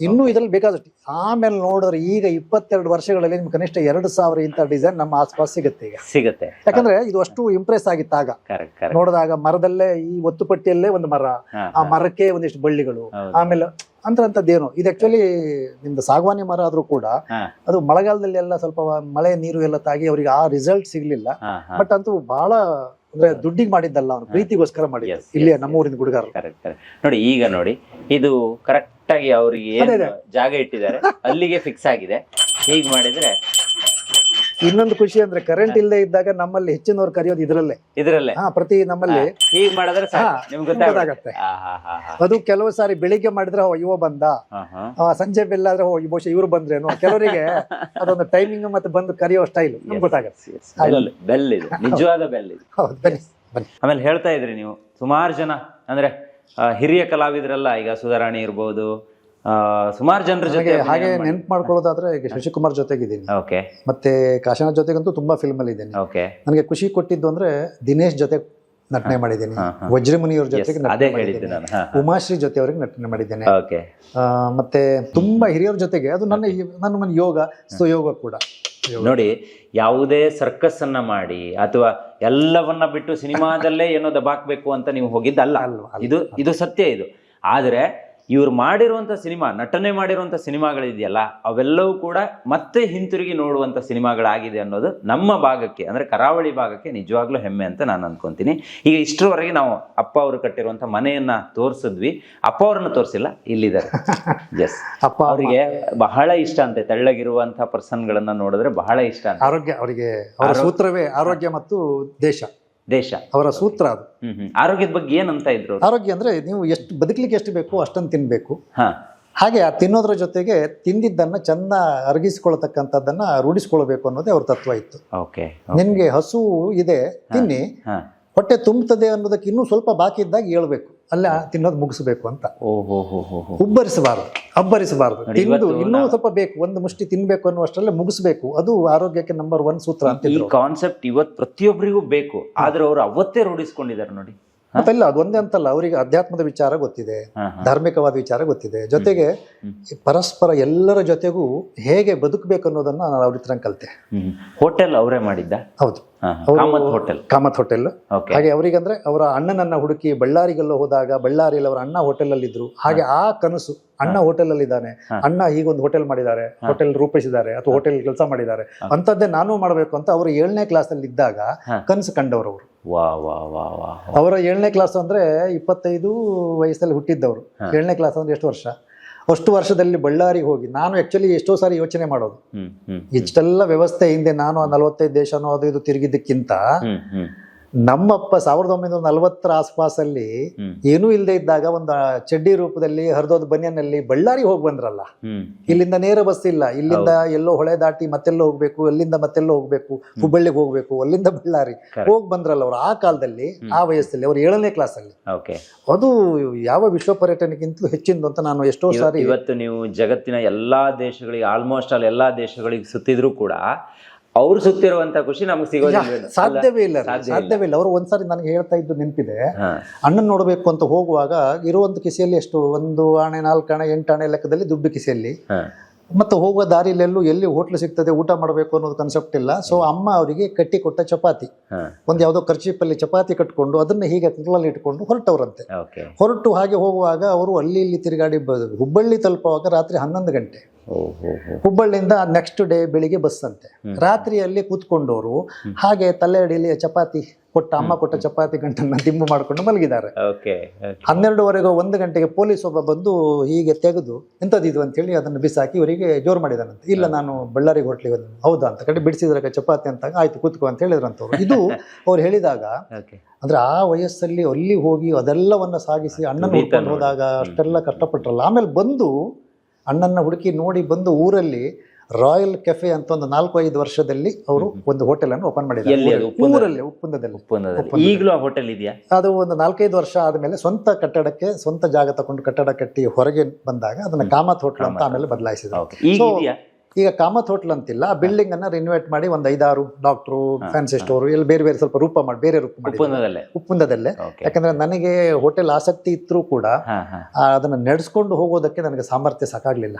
ಇನ್ನು ಇದ್ರಲ್ಲಿ ಬೇಕಾದಷ್ಟು. ಆಮೇಲೆ ನೋಡಿದ್ರೆ ಈಗ ಇಪ್ಪತ್ತೆರಡು ವರ್ಷಗಳಲ್ಲಿ ನಿಮ್ಗೆ ಕನಿಷ್ಠ ಎರಡು ಸಾವಿರ ಇಂಥ ಡಿಸೈನ್ ನಮ್ಮ ಆಸ್ಪಾಸ್ ಸಿಗುತ್ತೆ ಈಗ. ಸಿಗುತ್ತೆ. ಯಾಕಂದ್ರೆ ಇದು ಅಷ್ಟು ಇಂಪ್ರೆಸ್ ಆಗಿತ್ತಾಗ ನೋಡಿದಾಗ ಮರದಲ್ಲೇ ಈ ಒತ್ತುಪಟ್ಟಿಯಲ್ಲೇ ಒಂದು ಮರ ಆ ಮರಕ್ಕೆ ಒಂದಿಷ್ಟು ಬಳ್ಳಿಗಳು ಆಮೇಲೆ ಅಂತಂತದ್ದೇನು ಇದು ಆಕ್ಚುಲಿ ನಿಮ್ದು ಸಾಗವಾನಿ ಮರ ಆದ್ರೂ ಕೂಡ ಅದು ಮಳೆಗಾಲದಲ್ಲಿ ಎಲ್ಲ ಸ್ವಲ್ಪ ಮಳೆ ನೀರು ಎಲ್ಲ ತಾಗಿ ಅವರಿಗೆ ಆ ರಿಸಲ್ಟ್ ಸಿಗ್ಲಿಲ್ಲ. ಬಟ್ ಅಂತೂ ಬಹಳ ಅಂದ್ರೆ ದುಡ್ಡಿಗೆ ಮಾಡಿದ್ದಲ್ಲ ಅವನು ಪ್ರೀತಿಗೋಸ್ಕರ ಮಾಡಿದ್ದ. ಇಲ್ಲಿ ಇಲ್ಲಿಯ ನಮ್ಮೂರಿನ ಗುಡುಗಾರ ನೋಡಿ ಈಗ ನೋಡಿ ಇದು ಕರೆಕ್ಟ್ ಆಗಿ ಅವ್ರಿಗೆ ಜಾಗ ಇಟ್ಟಿದ್ದಾರೆ ಅಲ್ಲಿಗೆ ಫಿಕ್ಸ್ ಆಗಿದೆ. ಹೀಗೆ ಮಾಡಿದ್ರೆ ಇನ್ನೊಂದು ಖುಷಿ ಅಂದ್ರೆ ಕರೆಂಟ್ ಇಲ್ಲದೆ ಇದ್ದಾಗ ನಮ್ಮಲ್ಲಿ ಹೆಚ್ಚಿನವ್ರು ಕರೆಯೋದು ಇದ್ರಲ್ಲೇ. ಇದ್ರಲ್ಲೇ. ಹಾ ಪ್ರತಿ ನಮ್ಮಲ್ಲಿ. ಹೀಗ್ ಮಾಡಿದ್ರೆ ಸಾಕು. ಹಾ, ಗೊತ್ತಾಗುತ್ತೆ ಗೊತ್ತಾಗತ್ತೆ. ಹಾ ಹಾ ಹಾ ಹಾ. ಅದು ಕೆಲವು ಸಾರಿ ಬೆಳಿಗ್ಗೆ ಮಾಡಿದ್ರೆ ಓ, ಇವ ಬಂದ. ಹಾ ಹಾ. ಆ, ಸಂಜೆ ಬೆಲ್ ಆದ್ರೆ ಬಹುಶಃ ಇವ್ರು ಬಂದ್ರೇನು. ಕೆಲವರಿಗೆ ಅದೊಂದು ಟೈಮಿಂಗ್ ಮತ್ತೆ ಬಂದು ಕರೆಯೋ ಸ್ಟೈಲ್ ನಿಮ್ಗೆ ಗೊತ್ತಾಗತ್ತೆ. ಬೆಲ್ ಬೆಲ್ ಇದು. ನಿಜವಾದ ಬೆಲ್ ಇದು. ಹೌದು ಬನ್ನಿ ಬನ್ನಿ. ಆಮೇಲೆ ಹೇಳ್ತಾ ಇದ್ರಿ ನೀವು ಸುಮಾರು ಜನ ಅಂದ್ರೆ ಆ, ಹಿರಿಯ ಕಲಾವಿದರೆಲ್ಲ ಈಗ ಸುಧಾರಾಣಿ ಇರ್ಬೋದು ಸುಮಾರು ಜನರ ಜೊತೆ ಹಾಗೆ ನೆನ್ಪು ಮಾಡ್ಕೊಳ್ಳೋದಾದ್ರೆ ಈಗ ಶಶಿಕುಮಾರ್ ಜೊತೆಗಿದ್ದೀನಿ. ಓಕೆ. ಮತ್ತೆ ಕಾಶನಾಥ್ ಜೊತೆಗಂತೂ ತುಂಬಾ ಫಿಲ್ಮ್ ಅಲ್ಲಿ ಇದ್ದೀನಿ ಓಕೆ. ನನಗೆ ಖುಷಿ ಕೊಟ್ಟಿದ್ದು ಅಂದ್ರೆ ದಿನೇಶ್ ಜೊತೆ ನಟನೆ ಮಾಡಿದ್ದೀನಿ. ವಜ್ರಮುನಿಯವ್ರ ಜೊತೆಗೆ ನಟನೆ ಮಾಡಿದ್ದೀನಿ. ಉಮಾಶ್ರೀ ಜೊತೆ ಅವ್ರಿಗೆ ನಟನೆ ಮಾಡಿದ್ದೇನೆ. ಮತ್ತೆ ತುಂಬಾ ಹಿರಿಯರ ಜೊತೆಗೆ ಅದು ನನ್ನ ನನ್ನ ಮನೆ ಯೋಗ ಸುಯೋಗ ಕೂಡ. ನೋಡಿ ಯಾವುದೇ ಸರ್ಕಸ್ ಅನ್ನ ಮಾಡಿ ಅಥವಾ ಎಲ್ಲವನ್ನ ಬಿಟ್ಟು ಸಿನಿಮಾದಲ್ಲೇ ಏನೋ ದಬಾಕ್ಬೇಕು ಅಂತ ನೀವು ಹೋಗಿದ್ದಲ್ಲ. ಇದು ಇದು ಸತ್ಯ ಇದು. ಆದ್ರೆ ಇವ್ರು ಮಾಡಿರುವಂಥ ಸಿನಿಮಾ ನಟನೆ ಮಾಡಿರುವಂಥ ಸಿನಿಮಾಗಳಿದೆಯಲ್ಲ ಅವೆಲ್ಲವೂ ಕೂಡ ಮತ್ತೆ ಹಿಂತಿರುಗಿ ನೋಡುವಂತ ಸಿನಿಮಾಗಳಾಗಿದೆ ಅನ್ನೋದು ನಮ್ಮ ಭಾಗಕ್ಕೆ ಅಂದ್ರೆ ಕರಾವಳಿ ಭಾಗಕ್ಕೆ ನಿಜವಾಗ್ಲೂ ಹೆಮ್ಮೆ ಅಂತ ನಾನು ಅನ್ಕೊಂತೀನಿ. ಈಗ ಇಷ್ಟರವರೆಗೆ ನಾವು ಅಪ್ಪ ಅವರು ಕಟ್ಟಿರುವಂಥ ಮನೆಯನ್ನ ತೋರಿಸಿದ್ವಿ. ಅಪ್ಪ ಅವ್ರನ್ನ ತೋರಿಸಿಲ್ಲ ಇಲ್ಲಿದ್ದಾರೆ. [LAUGHS] ಎಸ್ ಅಪ್ಪ ಅವರಿಗೆ ಬಹಳ ಇಷ್ಟ ಅಂತೆ ತೆಳ್ಳಗಿರುವಂಥ ಪರ್ಸನ್ಗಳನ್ನು ನೋಡಿದ್ರೆ ಬಹಳ ಇಷ್ಟ ಆರೋಗ್ಯ ಅವರಿಗೆ ಅವರ ಸೂತ್ರವೇ ಆರೋಗ್ಯ ಮತ್ತು ದೇಶ. ದೇಶ. ಅವರ ಸೂತ್ರ ಅದು. ಆರೋಗ್ಯದ ಬಗ್ಗೆ ಏನಂತ ಇದ್ರು? ಆರೋಗ್ಯ ಅಂದ್ರೆ ನೀವು ಎಷ್ಟು ಬದುಕಲಿಕ್ಕೆ ಎಷ್ಟು ಬೇಕು ಅಷ್ಟನ್ನು ತಿನ್ಬೇಕು. ಹಾಗೆ ಆ ತಿನ್ನೋದ್ರ ಜೊತೆಗೆ ತಿಂದಿದ್ದನ್ನ ಚೆನ್ನ ಅರಗಿಸಿಕೊಳ್ತಕ್ಕಂಥದ್ದನ್ನ ರೂಢಿಸ್ಕೊಳ್ಬೇಕು ಅನ್ನೋದೇ ಅವ್ರ ತತ್ವ ಇತ್ತು. ನಿಮ್ಗೆ ನಿನ್ಗೆ ಹಸು ಇದೆ ತಿನ್ನಿ. ಹೊಟ್ಟೆ ತುಂಬುತ್ತದೆ ಅನ್ನೋದಕ್ಕೆ ಇನ್ನೂ ಸ್ವಲ್ಪ ಬಾಕಿ ಇದ್ದಾಗ ಹೇಳ್ಬೇಕು. ಅಲ್ಲ ತಿನ್ನೋದು ಮುಗಿಸ್ಬೇಕು ಅಂತ. ಉಬ್ಬರಿಸಬಾರದು ಅಬ್ಬರಿಸಬಾರದು ತಿಂದು ಇನ್ನೂ ಸ್ವಲ್ಪ ಬೇಕು ಒಂದು ಮುಷ್ಟಿ ತಿನ್ಬೇಕು ಅನ್ನುವಷ್ಟರಲ್ಲೇ ಮುಗಿಸ್ಬೇಕು. ಅದು ಆರೋಗ್ಯಕ್ಕೆ ನಂಬರ್ ಒನ್ ಸೂತ್ರ ಈ ಕಾನ್ಸೆಪ್ಟ್ ಇವತ್ತು ಪ್ರತಿಯೊಬ್ಬರಿಗೂ ಬೇಕು. ಆದ್ರೆ ಅವರು ಅವತ್ತೇ ರೂಢಿಸ್ಕೊಂಡಿದ್ದಾರೆ ನೋಡಿ. ಮತ್ತೆಲ್ಲ ಅದೊಂದೇ ಅಂತಲ್ಲ ಅವರಿಗೆ ಅಧ್ಯಾತ್ಮದ ವಿಚಾರ ಗೊತ್ತಿದೆ. ಧಾರ್ಮಿಕವಾದ ವಿಚಾರ ಗೊತ್ತಿದೆ. ಜೊತೆಗೆ ಪರಸ್ಪರ ಎಲ್ಲರ ಜೊತೆಗೂ ಹೇಗೆ ಬದುಕಬೇಕು ಅನ್ನೋದನ್ನ ನಾನು ಅವ್ರ ಹತ್ರ ಕಲಿತೆ. ಹೋಟೆಲ್ ಅವರೇ ಮಾಡಿದ್ದ? ಹೌದು. ಹೋಟೆಲ್. ಕಾಮತ್ ಹೋಟೆಲ್. ಹಾಗೆ ಹಾಗೆ ಅವರಿಗಂದ್ರೆ ಅವರ ಅಣ್ಣನನ್ನ ಹುಡುಕಿ ಬಳ್ಳಾರಿಗೆಲ್ಲ ಹೋದಾಗ ಬಳ್ಳಾರಿಯಲ್ಲಿ ಅವರ ಅಣ್ಣ ಹೋಟೆಲ್ ಅಲ್ಲಿ ಇದ್ರು ಹಾಗೆ ಆ ಕನಸು ಅಣ್ಣ ಹೋಟೆಲ್ ಅಲ್ಲಿ ಇದ್ದಾನೆ ಅಣ್ಣ ಹೀಗೊಂದು ಹೋಟೆಲ್ ಮಾಡಿದ್ದಾರೆ ಹೋಟೆಲ್ ರೂಪಿಸಿದ್ದಾರೆ ಅಥವಾ ಹೋಟೆಲ್ ಕೆಲಸ ಮಾಡಿದ್ದಾರೆ. ಅಂತದ್ದೇ ನಾನು ಮಾಡಬೇಕು ಅಂತ ಅವರು ಏಳನೇ ಕ್ಲಾಸ್ ಅಲ್ಲಿ ಇದ್ದಾಗ. ಕನಸು ಕಂಡವರು ಅವರು. ವಾ ವಾ ವಾ ವಾ ಅವರ ಏಳನೇ ಕ್ಲಾಸ್ ಅಂದ್ರೆ ಇಪ್ಪತ್ತೈದು ವಯಸ್ಸಲ್ಲಿ ಹುಟ್ಟಿದ್ದವರು. ಏಳನೇ ಕ್ಲಾಸ್ ಅಂದ್ರೆ ಎಷ್ಟು ವರ್ಷ? ಅಷ್ಟು ವರ್ಷದಲ್ಲಿ ಬಳ್ಳಾರಿಗೆ ಹೋಗಿ ನಾನು ಆಕ್ಚುಲಿ ಎಷ್ಟೋ ಸಾರಿ ಯೋಚನೆ ಮಾಡೋದು. ಇಷ್ಟೆಲ್ಲ ವ್ಯವಸ್ಥೆ ಹಿಂದೆ ನಾನು ನಲವತ್ತೈದು ದೇಶನೋ ಅದು ಇದು ತಿರುಗಿದ್ದಕ್ಕಿಂತ ನಮ್ಮಪ್ಪ ಸಾವಿರದ ಒಂಬೈನೂರ ನಲವತ್ತರ ಆಸ್ಪಾಸಲ್ಲಿ ಏನೂ ಇಲ್ಲದೆ ಇದ್ದಾಗ ಒಂದು ಚಡ್ಡಿ ರೂಪದಲ್ಲಿ ಹರಿದೋದ್ ಬನ್ಯನಲ್ಲಿ ಬಳ್ಳಾರಿ ಹೋಗಿ ಬಂದ್ರಲ್ಲ. ಇಲ್ಲಿಂದ ನೇರ ಬಸ್ ಇಲ್ಲ. ಇಲ್ಲಿಂದ ಎಲ್ಲೋ ಹೊಳೆ ದಾಟಿ ಮತ್ತೆಲ್ಲೋ ಹೋಗ್ಬೇಕು ಅಲ್ಲಿಂದ ಮತ್ತೆಲ್ಲೋ ಹೋಗ್ಬೇಕು ಹುಬ್ಬಳ್ಳಿಗೆ ಹೋಗ್ಬೇಕು ಅಲ್ಲಿಂದ ಬಳ್ಳಾರಿ. ಹೋಗಿ ಬಂದ್ರಲ್ಲ ಅವ್ರು ಆ ಕಾಲದಲ್ಲಿ ಆ ವಯಸ್ಸಲ್ಲಿ ಅವ್ರು ಏಳನೇ ಕ್ಲಾಸ್ ಅಲ್ಲಿ. ಓಕೆ ಅದು ಯಾವ ವಿಶ್ವ ಪರ್ಯಟನೆಗಿಂತಲೂ ಹೆಚ್ಚಿಂದು ಅಂತ ನಾನು ಎಷ್ಟೋ ಸಾರಿ ಇವತ್ತು ನೀವು ಜಗತ್ತಿನ ಎಲ್ಲಾ ದೇಶಗಳಿಗೆ ಆಲ್ಮೋಸ್ಟ್ ಆಲ್ ಎಲ್ಲಾ ದೇಶಗಳಿಗೆ ಸುತ್ತಿದ್ರು ಕೂಡ ಅವ್ರು ಸುತ್ತಿರುವಂತ ಖುಷಿ ನಮ್ಗೆ ಸಿಗೋದಿಲ್ಲ ಸಾಧ್ಯವೇ ಇಲ್ಲ ಸಾಧ್ಯವೇ ಇಲ್ಲ. ಅವರು ಒಂದ್ಸಾರಿ ನನಗೆ ಹೇಳ್ತಾ ಇದ್ದು ನೆನಪಿದೆ. ಅಣ್ಣನ್ ನೋಡಬೇಕು ಅಂತ ಹೋಗುವಾಗ ಇರುವಂತ ಕಿಸೆಯಲ್ಲಿ ಎಷ್ಟು? ಒಂದು ಆಣೆ ನಾಲ್ಕು ಆಣೆ ಎಂಟು ಆಣೆ ಲೆಕ್ಕದಲ್ಲಿ ದುಡ್ಡು ಕಿಸೆಯಲ್ಲಿ. ಮತ್ತು ಹೋಗುವ ದಾರಿಲೆಲ್ಲೂ ಎಲ್ಲಿ ಹೋಟ್ಲು ಸಿಗ್ತದೆ ಊಟ ಮಾಡಬೇಕು ಅನ್ನೋದು ಕನ್ಸೆಪ್ಟ್ ಇಲ್ಲ. ಸೊ ಅಮ್ಮ ಅವರಿಗೆ ಕಟ್ಟಿ ಕೊಟ್ಟ ಚಪಾತಿ ಒಂದು ಯಾವುದೋ ಖರ್ಚಿಪ್ಪಲ್ಲಿ ಚಪಾತಿ ಕಟ್ಕೊಂಡು ಅದನ್ನ ಹೀಗೆ ಕುಂಟ್ಲಲ್ಲಿ ಇಟ್ಕೊಂಡು ಹೊರಟವರಂತೆ. ಹೊರಟು ಹಾಗೆ ಹೋಗುವಾಗ ಅವರು ಅಲ್ಲಿ ಇಲ್ಲಿ ತಿರುಗಾಡಿ ಹುಬ್ಬಳ್ಳಿ ತಲುಪುವಾಗ ರಾತ್ರಿ ಹನ್ನೊಂದು ಗಂಟೆ. ಹುಬ್ಬಳ್ಳಿಯಿಂದ ನೆಕ್ಸ್ಟ್ ಡೇ ಬೆಳಿಗ್ಗೆ ಬಸ್ ಅಂತೆ. ರಾತ್ರಿಯಲ್ಲಿ ಕೂತ್ಕೊಂಡವರು ಹಾಗೆ ತಲೆ ಅಡಿಯಲ್ಲಿ ಚಪಾತಿ ಕೊಟ್ಟ ಅಮ್ಮ ಕೊಟ್ಟ ಚಪಾತಿ ಗಂಟನ್ನ ದಿಂಬು ಮಾಡ್ಕೊಂಡು ಮಲಗಿದ್ದಾರೆ. ಹನ್ನೆರಡುವರೆಗೂ ಒಂದು ಗಂಟೆಗೆ ಪೊಲೀಸ್ ಒಬ್ಬ ಬಂದು ಹೀಗೆ ತೆಗೆದು ಎಂಥದ್ದು ಅಂತೇಳಿ ಅದನ್ನು ಬಿಸಾಕಿ ಇವರಿಗೆ ಜೋರು ಮಾಡಿದಾನಂತೆ ಇಲ್ಲ ನಾನು ಬಳ್ಳಾರಿಗೆ ಹೊರಟ್ಲಿ ಹೌದಾ. ಅಂತ ಕಡೆ ಬಿಡಿಸಿದ್ರಾಗ ಚಪಾತಿ ಅಂತ ಆಯ್ತು ಕೂತ್ಕೋ ಅಂತ ಹೇಳಿದ್ರಂತವ್ರು. ಇದು [LAUGHS] ಅವ್ರು ಹೇಳಿದಾಗ ಅಂದ್ರೆ ಆ ವಯಸ್ಸಲ್ಲಿ ಅಲ್ಲಿ ಹೋಗಿ ಅದೆಲ್ಲವನ್ನ ಸಾಗಿಸಿ ಅಣ್ಣನ. ಹೋದಾಗ ಅಷ್ಟೆಲ್ಲ ಕಷ್ಟಪಟ್ರಲ್ಲ. ಆಮೇಲೆ ಬಂದು ಅಣ್ಣನ ಹುಡುಕಿ ನೋಡಿ ಬಂದು ಊರಲ್ಲಿ ರಾಯಲ್ ಕೆಫೆ ಅಂತ ಒಂದು ನಾಲ್ಕು ಐದು ವರ್ಷದಲ್ಲಿ ಅವರು ಒಂದು ಹೋಟೆಲ್ ಅನ್ನು ಓಪನ್? ಮಾಡಿದ್ದಾರೆ? ಊರಲ್ಲಿ ಉಪ್ಪುಂದದಲ್ಲಿ. ಒಪ್ಪಂದದಲ್ಲಿ ಈಗಲೂ ಆ ಹೋಟೆಲ್ ಇದೆಯಾ? ಅದು ಒಂದು ನಾಲ್ಕೈದು ವರ್ಷ ಆದಮೇಲೆ ಸ್ವಂತ ಕಟ್ಟಡಕ್ಕೆ ಸ್ವಂತ ಜಾಗ ತಗೊಂಡು ಕಟ್ಟಡ ಕಟ್ಟಿ ಹೊರಗೆ ಬಂದಾಗ ಅದನ್ನ ಕಾಮತ್ ಹೋಟೆಲ್ ಅಂತ ಆಮೇಲೆ ಬದಲಾಯಿಸಿದ್ರು. ಈಗ ಕಾಮತ್ ಹೋಟ್ಲ್ ಅಂತಿಲ್ಲ ಆ ಬಿಲ್ಡಿಂಗ್ ಅನ್ನ ರಿನೋವೇಟ್ ಮಾಡಿ ಒಂದು ಐದಾರು ಡಾಕ್ಟ್ರು ಫ್ಯಾನ್ಸಿ ಸ್ಟೋರ್ ಇಲ್ಲಿ ಬೇರೆ ಬೇರೆ ಸ್ವಲ್ಪ ರೂಪ ಮಾಡಿ ಬೇರೆ ರೂಪ ಮಾಡಿ ಒಪ್ಪಂದದಲ್ಲೇ ಉಪ್ಪುಂದದಲ್ಲೇ. ಯಾಕಂದ್ರೆ ನನಗೆ ಹೋಟೆಲ್ ಆಸಕ್ತಿ ಇದ್ರೂ ಕೂಡ ಅದನ್ನ ನಡೆಸ್ಕೊಂಡು ಹೋಗೋದಕ್ಕೆ ನನಗೆ ಸಾಮರ್ಥ್ಯ ಸಾಕಾಗ್ಲಿಲ್ಲ.